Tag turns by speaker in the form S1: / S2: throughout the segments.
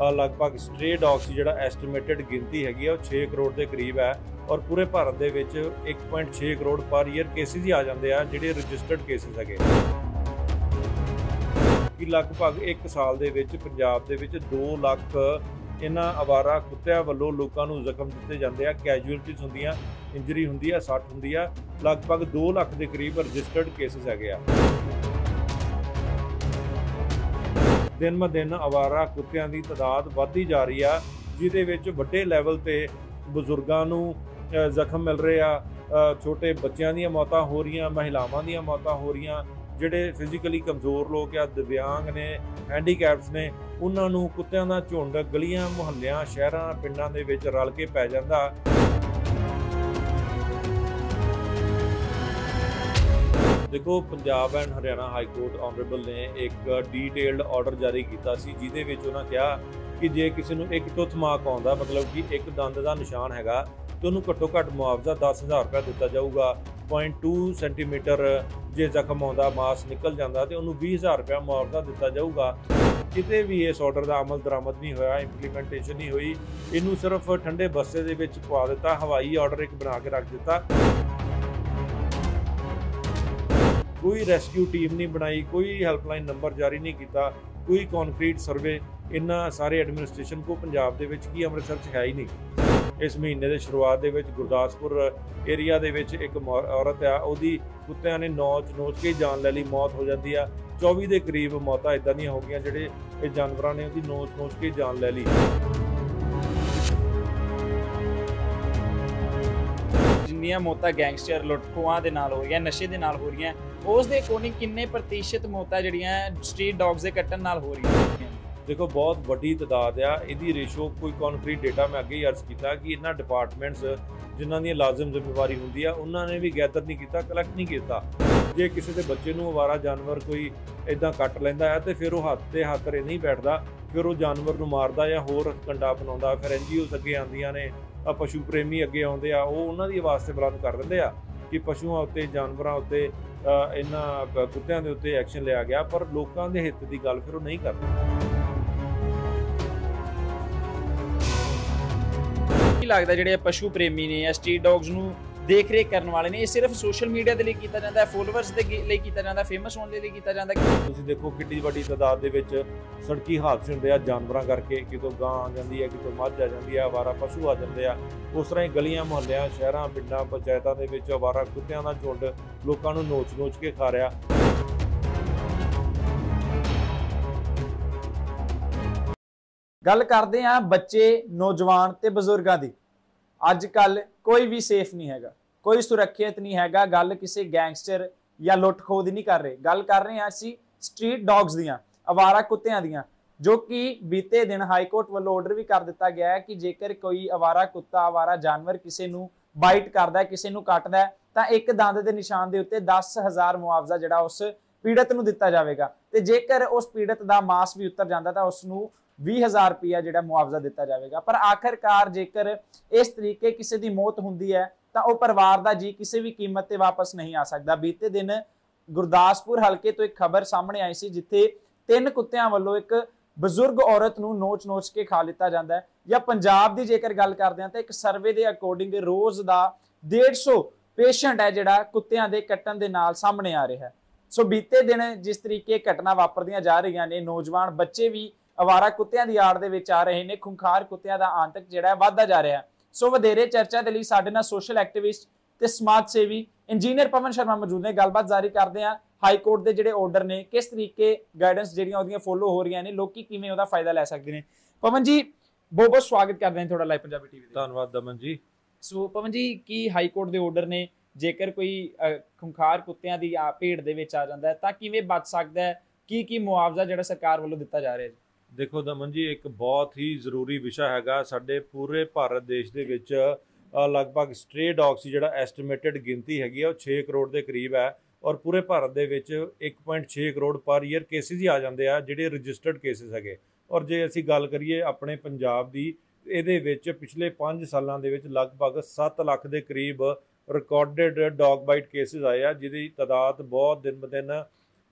S1: ਲਗਭਗ stray dogs ਦੀ ਜਿਹੜਾ estimated ਗਿਣਤੀ ਹੈਗੀ ਆ, ਉਹ 6 ਕਰੋੜ ਦੇ ਕਰੀਬ ਹੈ ਔਰ ਪੂਰੇ ਭਾਰਤ ਦੇ ਵਿੱਚ 1.6 ਕਰੋੜ ਪਰ ਈਅਰ ਕੇਸਿਸ ਹੀ ਆ ਜਾਂਦੇ ਆ, ਜਿਹੜੇ ਰਜਿਸਟਰਡ ਕੇਸਿਸ ਹੈਗੇ। ਕਿ ਲਗਭਗ 1 ਸਾਲ ਦੇ ਵਿੱਚ ਪੰਜਾਬ ਦੇ ਵਿੱਚ 2 ਲੱਖ ਇਹਨਾਂ ਅਵਾਰਾ ਕੁੱਤਿਆਂ ਵੱਲੋਂ ਲੋਕਾਂ ਨੂੰ ਜ਼ਖਮ ਦਿੱਤੇ ਜਾਂਦੇ ਆ ਕੈਜੂਅਲਟੀਜ਼ ਹੁੰਦੀਆਂ ਇੰਜਰੀ ਹੁੰਦੀ ਆ, ਸੱਟ ਹੁੰਦੀ ਆ, ਲਗਭਗ 2 ਲੱਖ ਦੇ ਕਰੀਬ ਰਜਿਸਟਰਡ ਕੇਸਿਸ ਹੈਗੇ ਆ। ਦਿਨ ਬ ਦਿਨ ਅਵਾਰਾ ਕੁੱਤਿਆਂ ਦੀ ਤਾਦਾਦ ਵੱਧਦੀ ਜਾ ਰਹੀ ਆ, ਜਿਹਦੇ ਵਿੱਚ ਵੱਡੇ ਲੈਵਲ ਤੇ ਬਜ਼ੁਰਗਾਂ ਨੂੰ ਜ਼ਖਮ ਮਿਲ ਰਹੇ ਆ। ਛੋਟੇ ਬੱਚਿਆਂ ਦੀਆਂ ਮੌਤਾਂ ਹੋ ਰਹੀਆਂ, ਮਹਿਲਾਵਾਂ ਦੀਆਂ ਮੌਤਾਂ ਹੋ ਰਹੀਆਂ, ਜਿਹੜੇ ਫਿਜ਼ੀਕਲੀ ਕਮਜ਼ੋਰ ਲੋਕ ਆ, ਦਿਵਿਆਂਗ ਨੇ, ਹੈਂਡੀਕੈਪਸ ਨੇ, ਉਹਨਾਂ ਨੂੰ ਕੁੱਤਿਆਂ ਦਾ ਝੁੰਡ ਗਲੀਆਂ, ਮੁਹੱਲਿਆਂ, ਸ਼ਹਿਰਾਂ, ਪਿੰਡਾਂ ਦੇ ਵਿੱਚ ਰਲ ਕੇ ਪੈ ਜਾਂਦਾ। ਦੇਖੋ, Punjab and Haryana high court honourable ਨੇ ਇੱਕ ਡੀਟੇਲਡ ਆਰਡਰ ਜਾਰੀ ਕੀਤਾ ਸੀ, ਜਿਹਦੇ ਵਿੱਚ ਉਹਨਾਂ ਕਿਹਾ ਕਿ ਜੇ ਕਿਸੇ ਨੂੰ ਇੱਕ ਟੁੱਥ ਮਾਰਕ ਆਉਂਦਾ, ਮਤਲਬ ਕਿ ਇੱਕ ਦੰਦ ਦਾ ਨਿਸ਼ਾਨ ਹੈਗਾ, ਤੇ ਉਹਨੂੰ ਘੱਟੋ ਘੱਟ ਮੁਆਵਜ਼ਾ 10000 ਰੁਪਏ ਦਿੱਤਾ ਜਾਊਗਾ। 0.2 ਸੈਂਟੀਮੀਟਰ ਜੇ ਜ਼ਖਮ ਆਉਂਦਾ, ਮਾਸ ਨਿਕਲ ਜਾਂਦਾ, ਤੇ ਉਹਨੂੰ 20000 ਰੁਪਏ ਮੁਆਵਜ਼ਾ ਦਿੱਤਾ ਜਾਊਗਾ। ਕਿਤੇ ਵੀ ਇਸ ਆਰਡਰ ਦਾ ਅਮਲ ਦਰਾਮਦ ਨਹੀਂ ਹੋਇਆ ਇੰਪਲੀਮੈਂਟੇਸ਼ਨ ਨਹੀਂ ਹੋਈ। ਇਹਨੂੰ ਸਿਰਫ ਠੰਡੇ ਬਸਤੇ ਦੇ ਵਿੱਚ ਪਵਾ ਦਿੱਤਾ, ਹਵਾਈ ਆਰਡਰ ਇੱਕ ਬਣਾ ਕੇ ਰੱਖ ਦਿੱਤਾ। ਕੋਈ ਰੈਸਕਿਊ ਟੀਮ ਨਹੀਂ ਬਣਾਈ, ਕੋਈ ਹੈਲਪਲਾਈਨ ਨੰਬਰ ਜਾਰੀ ਨਹੀਂ ਕੀਤਾ, ਕੋਈ ਕੰਕਰੀਟ ਸਰਵੇ ਇਹਨਾਂ ਸਾਰੇ ਐਡਮਿਨਿਸਟ੍ਰੇਸ਼ਨ ਕੋ ਪੰਜਾਬ ਦੇ ਵਿੱਚ ਕੀ ਅੰਮ੍ਰਿਤਸਰ 'ਚ ਹੈ ਹੀ ਨਹੀਂ। ਇਸ ਮਹੀਨੇ ਦੇ ਸ਼ੁਰੂਆਤ ਦੇ ਵਿੱਚ ਗੁਰਦਾਸਪੁਰ ਏਰੀਆ ਦੇ ਵਿੱਚ ਇੱਕ ਔਰਤ ਆ, ਉਹਦੀ ਕੁੱਤਿਆਂ ਨੇ ਨੋਚ ਨੋਚ ਕੇ ਜਾਨ ਲੈ ਲਈ, ਮੌਤ ਹੋ ਜਾਂਦੀ ਆ। 24 ਦੇ ਕਰੀਬ ਮੌਤਾਂ ਇਦਾਂ ਦੀਆਂ ਹੋ ਗਈਆਂ ਜਿਹੜੇ ਇਹ ਜਾਨਵਰਾਂ ਨੇ ਉਹਦੀ ਨੋਚ ਨੋਚ ਕੇ ਜਾਨ ਲੈ ਲਈ।
S2: ਜਿੰਨੀਆਂ ਮੌਤਾਂ ਗੈਂਗਸਟਰ ਲੁੱਟਖੋਆਂ ਦੇ ਨਾਲ ਹੋ ਰਹੀਆਂ, ਨਸ਼ੇ ਦੇ ਨਾਲ ਹੋ ਰਹੀਆਂ ਉਸ ਦੇ ਅਕੋਰਡਿੰਗ ਕਿੰਨੇ ਪ੍ਰਤੀਸ਼ਤ ਮੌਤਾਂ ਜਿਹੜੀਆਂ ਸਟਰੀਟ ਡੌਗਸ ਦੇ ਕੱਟਣ ਨਾਲ ਹੋ ਰਹੀਆਂ
S1: ਦੇਖੋ, ਬਹੁਤ ਵੱਡੀ ਤਦਾਦ ਆ। ਇਹਦੀ ਰੇਸ਼ੋ ਕੋਈ ਕੰਕਰੀਟ ਡਾਟਾ ਮੈਂ ਅੱਗੇ ਹੀ ਅਰਜ਼ ਕੀਤਾ ਕਿ ਇਹਨਾਂ ਡਿਪਾਰਟਮੈਂਟਸ ਜਿਨ੍ਹਾਂ ਦੀ ਲਾਜ਼ਮ ਜ਼ਿੰਮੇਵਾਰੀ ਹੁੰਦੀ ਆ, ਉਹਨਾਂ ਨੇ ਵੀ ਗੈਦਰ ਨਹੀਂ ਕੀਤਾ ਕਲੈਕਟ ਨਹੀਂ ਕੀਤਾ। ਜੇ ਕਿਸੇ ਦੇ ਬੱਚੇ ਨੂੰ ਅਵਾਰਾ ਜਾਨਵਰ ਕੋਈ ਇਦਾਂ ਕੱਟ ਲੈਂਦਾ ਹੈ ਤੇ ਫਿਰ ਉਹ ਹੱਥ ਤੇ ਹੱਥ ਰੇ ਨਹੀਂ ਬੈਠਦਾ, ਫਿਰ ਉਹ ਜਾਨਵਰ ਨੂੰ ਮਾਰਦਾ ਜਾਂ ਹੋਰ ਕੰਡਾ ਬਣਾਉਂਦਾ ਫਿਰ ਐਨਜੀਓਸ ਅੱਗੇ ਆਉਂਦੀਆਂ ਨੇ ਪਸ਼ੂ ਪ੍ਰੇਮੀ ਅੱਗੇ ਆਉਂਦੇ ਆ, ਉਹ ਉਹਨਾਂ ਦੀ ਆਵਾਜ਼ ਤੇ ਬੁਲੰਦ ਕਰ ਦਿੰਦੇ ਆ। ਕਿ ਪਸ਼ੂਆਂ ਉੱਤੇ ਜਾਨਵਰਾਂ ਉੱਤੇ ਅ, ਇਹਨਾਂ ਕੁੱਤਿਆਂ ਦੇ ਉੱਤੇ ਐਕਸ਼ਨ ਲਿਆ ਗਿਆ ਪਰ ਲੋਕਾਂ ਦੇ ਹਿੱਤ ਦੀ ਗੱਲ ਫਿਰ ਉਹ ਨਹੀਂ ਕਰਦੇ
S2: ਕੀ ਲੱਗਦਾ ਜਿਹੜੇ ਪਸ਼ੂ ਪ੍ਰੇਮੀ ਨੇ ਜਾਂ ਸਟਰੀਟ ਡੌਗਸ ਨੂੰ ਦੇਖ ਰੇਖ ਕਰਨ ਵਾਲੇ ਨੇ। ਇਹ ਸਿਰਫ ਸੋਸ਼ਲ ਮੀਡੀਆ ਦੇ ਲਈ ਕੀਤਾ ਜਾਂਦਾ ਹੈ ਫੋਲੋਅਰਸ ਦੇ ਲਈ ਕੀਤਾ ਜਾਂਦਾ ਫੇਮਸ ਹੋਣ ਦੇ ਲਈ ਕੀਤਾ ਜਾਂਦਾ ਹੈ।
S1: ਤੁਸੀਂ ਦੇਖੋ ਕਿੱਡੀ ਵੱਡੀ ਤਾਦਾਦ ਦੇ ਵਿੱਚ ਸੜਕੀ ਹਾਦਸੇ ਹੁੰਦੇ ਆ ਜਾਨਵਰਾਂ ਕਰਕੇ ਕਿਤੋਂ ਗਾਂ ਆ ਜਾਂਦੀ ਹੈ ਕਿਤੋਂ ਮੱਝ ਆ ਜਾਂਦੀ ਹੈ ਆਵਾਰਾ ਪਸ਼ੂ ਆ ਜਾਂਦੇ ਆ। ਉਸ ਤਰ੍ਹਾਂ ਹੀ ਗਲੀਆਂ ਮੁਹੱਲਿਆਂ ਸ਼ਹਿਰਾਂ ਪਿੰਡਾਂ ਪੰਚਾਇਤਾਂ ਦੇ ਵਿੱਚ ਆਵਾਰਾ ਕੁੱਤਿਆਂ ਦਾ ਝੁੰਡ ਲੋਕਾਂ ਨੂੰ ਨੋਚ-ਨੋਚ ਕੇ ਖਾ ਰਿਹਾ।
S2: ਗੱਲ ਕਰਦੇ ਆ ਬੱਚੇ ਨੌਜਵਾਨ ਤੇ ਬਜ਼ੁਰਗਾਂ ਦੀ। ਅੱਜ ਕੱਲ ਕੋਈ ਵੀ ਸੇਫ ਨਹੀਂ ਹੈਗਾ। ਕੋਈ ਸੁਰੱਖਿਅਤ ਨਹੀਂ ਹੈਗਾ, ਗੱਲ ਕਿਸੇ ਗੈਂਗਸਟਰ ਜਾਂ ਲੁੱਟ-ਖੋਹ ਦੀ ਨਹੀਂ ਕਰ ਰਹੇ। ਗੱਲ ਕਰ ਰਹੇ ਹਾਂ ਅਸੀਂ ਸਟਰੀਟ ਡੌਗਸ ਦੀਆਂ, ਅਵਾਰਾ ਕੁੱਤਿਆਂ ਦੀਆਂ, ਜੋ ਕਿ ਬੀਤੇ ਦਿਨ ਹਾਈ ਕੋਰਟ ਵੱਲੋਂ ਆਰਡਰ ਵੀ ਕਰ ਦਿੱਤਾ ਗਿਆ ਹੈ ਕਿ ਜੇਕਰ ਕੋਈ ਅਵਾਰਾ ਕੁੱਤਾ, ਅਵਾਰਾ ਜਾਨਵਰ ਕਿਸੇ ਨੂੰ ਬਾਈਟ ਕਰਦਾ ਹੈ, ਕਿਸੇ ਨੂੰ ਕੱਟਦਾ ਹੈ, ਤਾਂ ਇੱਕ ਦੰਦ ਦੇ ਨਿਸ਼ਾਨ ਦੇ ਉੱਤੇ 10000 ਮੁਆਵਜ਼ਾ ਜਿਹੜਾ ਉਸ ਪੀੜਤ ਨੂੰ ਦਿੱਤਾ ਜਾਵੇਗਾ। ਤੇ ਜੇਕਰ ਉਸ ਪੀੜਤ ਦਾ ਮਾਸ ਵੀ ਉੱਤਰ ਜਾਂਦਾ ਤਾਂ ਉਸ ਨੂੰ 20000 ਰੁਪਇਆ ਜਿਹੜਾ ਮੁਆਵਜ਼ਾ ਦਿੱਤਾ ਜਾਵੇਗਾ। ਪਰ ਆਖਰਕਾਰ ਜੇਕਰ ਇਸ ਤਰੀਕੇ ਕਿਸੇ ਦੀ ਮੌਤ ਹੁੰਦੀ ਹੈ ਤਾਂ ਉਹ ਪਰਿਵਾਰ ਦਾ ਜੀ ਕਿਸੇ ਵੀ ਕੀਮਤ ਤੇ ਵਾਪਸ ਨਹੀਂ ਆ ਸਕਦਾ। ਬੀਤੇ ਦਿਨ ਗੁਰਦਾਸਪੁਰ ਹਲਕੇ ਤੋਂ ਇੱਕ ਖਬਰ ਸਾਹਮਣੇ ਆਈ ਸੀ, ਜਿੱਥੇ ਤਿੰਨ ਕੁੱਤਿਆਂ ਵੱਲੋਂ ਇੱਕ ਬਜ਼ੁਰਗ ਔਰਤ ਨੂੰ ਨੋਚ-ਨੋਚ ਕੇ ਖਾ ਲਿੱਤਾ ਜਾਂਦਾ ਹੈ। ਜਾਂ ਪੰਜਾਬ ਦੀ ਜੇਕਰ ਗੱਲ ਕਰਦੇ ਹਾਂ ਤਾਂ ਇੱਕ ਸਰਵੇ ਦੇ ਅਕੋਰਡਿੰਗ ਰੋਜ਼ ਦਾ 150 ਪੇਸ਼ੈਂਟ ਹੈ ਜਿਹੜਾ ਕੁੱਤਿਆਂ ਦੇ ਕੱਟਣ ਦੇ ਨਾਲ ਸਾਹਮਣੇ ਆ ਰਿਹਾ ਹੈ। ਸੋ ਬੀਤੇ ਦਿਨ ਜਿਸ ਤਰੀਕੇ ਘਟਨਾ ਵਾਪਰਦੀਆਂ ਜਾ ਰਹੀਆਂ ਨੇ, ਨੌਜਵਾਨ ਬੱਚੇ ਵੀ ਅਵਾਰਾ ਕੁੱਤਿਆਂ ਦੀ ਆੜ ਦੇ ਵਿੱਚ ਆ ਰਹੇ ਨੇ, ਖੁੰਖਾਰ ਕੁੱਤਿਆਂ ਦਾ ਆਂਤਕ ਜਿਹੜਾ ਹੈ ਵੱਧਦਾ ਜਾ ਰਿਹਾ ਹੈ। ਸੋ ਵਧੇਰੇ ਚਰਚਾ ਦੇ ਲਈ ਸਾਡੇ ਨਾਲ ਸੋਸ਼ਲ ਐਕਟਿਵਿਸਟ ਤੇ ਸਮਾਜ ਸੇਵੀ ਇੰਜੀਨੀਅਰ ਪਵਨ ਸ਼ਰਮਾ ਮੌਜੂਦ ਨੇ। ਗੱਲਬਾਤ ਜਾਰੀ ਕਰਦੇ ਆ ਹਾਈ ਕੋਰਟ ਦੇ ਜਿਹੜੇ ਆਰਡਰ ਨੇ ਕਿਸ ਤਰੀਕੇ ਗਾਈਡੈਂਸ ਜਿਹੜੀਆਂ ਉਹਦੀਆਂ ਫੋਲੋ ਹੋ ਰਹੀਆਂ ਨੇ ਲੋਕੀ ਕਿਵੇਂ ਉਹਦਾ ਫਾਇਦਾ ਲੈ ਸਕਦੇ ਨੇ? ਪਵਨ ਜੀ ਬਹੁਤ ਬਹੁਤ ਸਵਾਗਤ ਕਰਦੇ ਹਾਂ ਤੁਹਾਡਾ ਲਾਈਵ ਪੰਜਾਬੀ ਟੀਵੀ ਤੇ
S1: ਧੰਨਵਾਦ ਦਮਨ ਜੀ।
S2: ਸੋ ਪਵਨ ਜੀ ਕੀ ਹਾਈ ਕੋਰਟ ਦੇ ਆਰਡਰ ਨੇ? ਜੇਕਰ ਕੋਈ ਖੁੰਖਾਰ ਕੁੱਤਿਆਂ ਦੀ ਆ- ਭੇਡ ਦੇ ਵਿੱਚ ਆ ਜਾਂਦਾ ਤਾਂ ਕਿਵੇਂ ਬਚ ਸਕਦਾ ਹੈ? ਕੀ ਕੀ ਮੁਆਵਜ਼ਾ ਜਿਹੜਾ ਸਰਕਾਰ ਵੱਲੋਂ ਦਿੱਤਾ ਜਾ ਰਿਹਾ ਹੈ
S1: ਦੇਖੋ ਦਮਨ ਜੀ, ਇੱਕ ਬਹੁਤ ਹੀ ਜ਼ਰੂਰੀ ਵਿਸ਼ਾ ਹੈਗਾ। ਸਾਡੇ ਪੂਰੇ ਭਾਰਤ ਦੇਸ਼ ਦੇ ਵਿੱਚ ਲਗਭਗ ਸਟ੍ਰੇ ਡੌਗਸ ਦੀ ਜਿਹੜਾ ਐਸਟੀਮੇਟਡ ਗਿਣਤੀ ਹੈਗੀ ਆ, ਉਹ 6 ਕਰੋੜ ਦੇ ਕਰੀਬ ਹੈ। ਔਰ ਪੂਰੇ ਭਾਰਤ ਦੇ ਵਿੱਚ 1.6 ਕਰੋੜ ਪਰ ਈਅਰ ਕੇਸਿਸ ਹੀ ਆ ਜਾਂਦੇ ਆ, ਜਿਹੜੇ ਰਜਿਸਟਰਡ ਕੇਸਿਸ ਹੈਗੇ। ਔਰ ਜੇ ਅਸੀਂ ਗੱਲ ਕਰੀਏ ਆਪਣੇ ਪੰਜਾਬ ਦੀ, ਇਹਦੇ ਵਿੱਚ ਪਿਛਲੇ 5 ਸਾਲਾਂ ਦੇ ਵਿੱਚ ਲਗਭਗ 7 ਲੱਖ ਦੇ ਕਰੀਬ ਰਿਕਾਰਡਡ ਡੌਗ ਬਾਈਟ ਕੇਸਿਸ ਆਏ ਆ, ਜਿਹਦੀ ਤਾਦਾਦ ਬਹੁਤ ਦਿਨ ਬ ਦਿਨ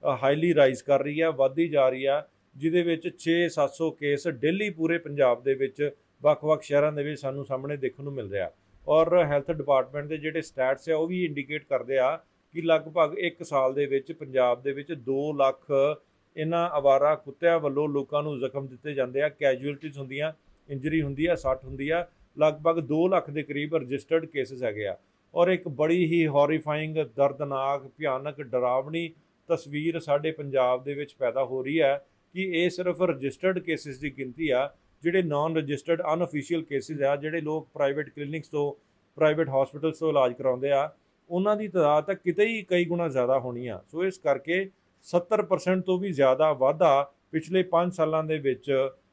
S1: ਹਾਈਲੀ ਰਾਈਜ਼ ਕਰ ਰਹੀ ਆ, ਵੱਧਦੀ ਜਾ ਰਹੀ ਆ। ਜਿਹਦੇ ਵਿੱਚ 6-700 ਕੇਸ ਡੇਲੀ ਪੂਰੇ ਪੰਜਾਬ ਦੇ ਵਿੱਚ ਵੱਖ-ਵੱਖ ਸ਼ਹਿਰਾਂ ਦੇ ਵਿੱਚ ਸਾਨੂੰ ਸਾਹਮਣੇ ਦੇਖਣ ਨੂੰ ਮਿਲ ਰਿਹਾ। ਔਰ ਹੈਲਥ ਡਿਪਾਰਟਮੈਂਟ ਦੇ ਜਿਹੜੇ ਸਟੈਟਸ ਆ, ਉਹ ਵੀ ਇੰਡੀਕੇਟ ਕਰਦੇ ਆ ਕਿ ਲਗਭਗ 1 ਸਾਲ ਦੇ ਵਿੱਚ ਪੰਜਾਬ ਦੇ ਵਿੱਚ 2 ਲੱਖ ਇਹਨਾਂ ਅਵਾਰਾ ਕੁੱਤਿਆਂ ਵੱਲੋਂ ਲੋਕਾਂ ਨੂੰ ਜ਼ਖਮ ਦਿੱਤੇ ਜਾਂਦੇ ਆ ਕੈਜੂਅਲਟੀਜ਼ ਹੁੰਦੀਆਂ ਇੰਜਰੀ ਹੁੰਦੀ ਆ, ਸੱਟ ਹੁੰਦੀ ਆ, ਲਗਭਗ 2 ਲੱਖ ਦੇ ਕਰੀਬ ਰਜਿਸਟਰਡ ਕੇਸਸ ਹੈਗੇ ਆ। ਔਰ ਇੱਕ ਬੜੀ ਹੀ ਹੌਰੀਫਾਈਂਗ ਦਰਦਨਾਕ, ਭਿਆਨਕ, ਡਰਾਵਣੀ ਤਸਵੀਰ ਸਾਡੇ ਪੰਜਾਬ ਦੇ ਵਿੱਚ ਪੈਦਾ ਹੋ ਰਹੀ ਹੈ। ਕਿ ਇਹ ਸਿਰਫ ਰਜਿਸਟਰਡ ਕੇਸਿਸ ਦੀ ਗਿਣਤੀ ਆ ਜਿਹੜੇ ਨਾਨ ਰਜਿਸਟਰਡ ਅਨਅਫੀਸ਼ੀਅਲ ਕੇਸਿਸ ਆ ਜਿਹੜੇ ਲੋਕ ਪ੍ਰਾਈਵੇਟ ਕਲੀਨਿਕਸ ਤੋਂ ਪ੍ਰਾਈਵੇਟ ਹਸਪੀਟਲਸ ਤੋਂ ਇਲਾਜ ਕਰਾਉਂਦੇ ਆ ਉਹਨਾਂ ਦੀ ਤਾਦਾਦ ਤਾਂ ਕਿਤੇ ਹੀ ਕਈ ਗੁਣਾ ਜ਼ਿਆਦਾ ਹੋਣੀ ਆ। ਸੋ ਇਸ ਕਰਕੇ 70% ਤੋਂ ਵੀ ਜ਼ਿਆਦਾ ਵਾਧਾ ਪਿਛਲੇ 5 ਸਾਲਾਂ ਦੇ ਵਿੱਚ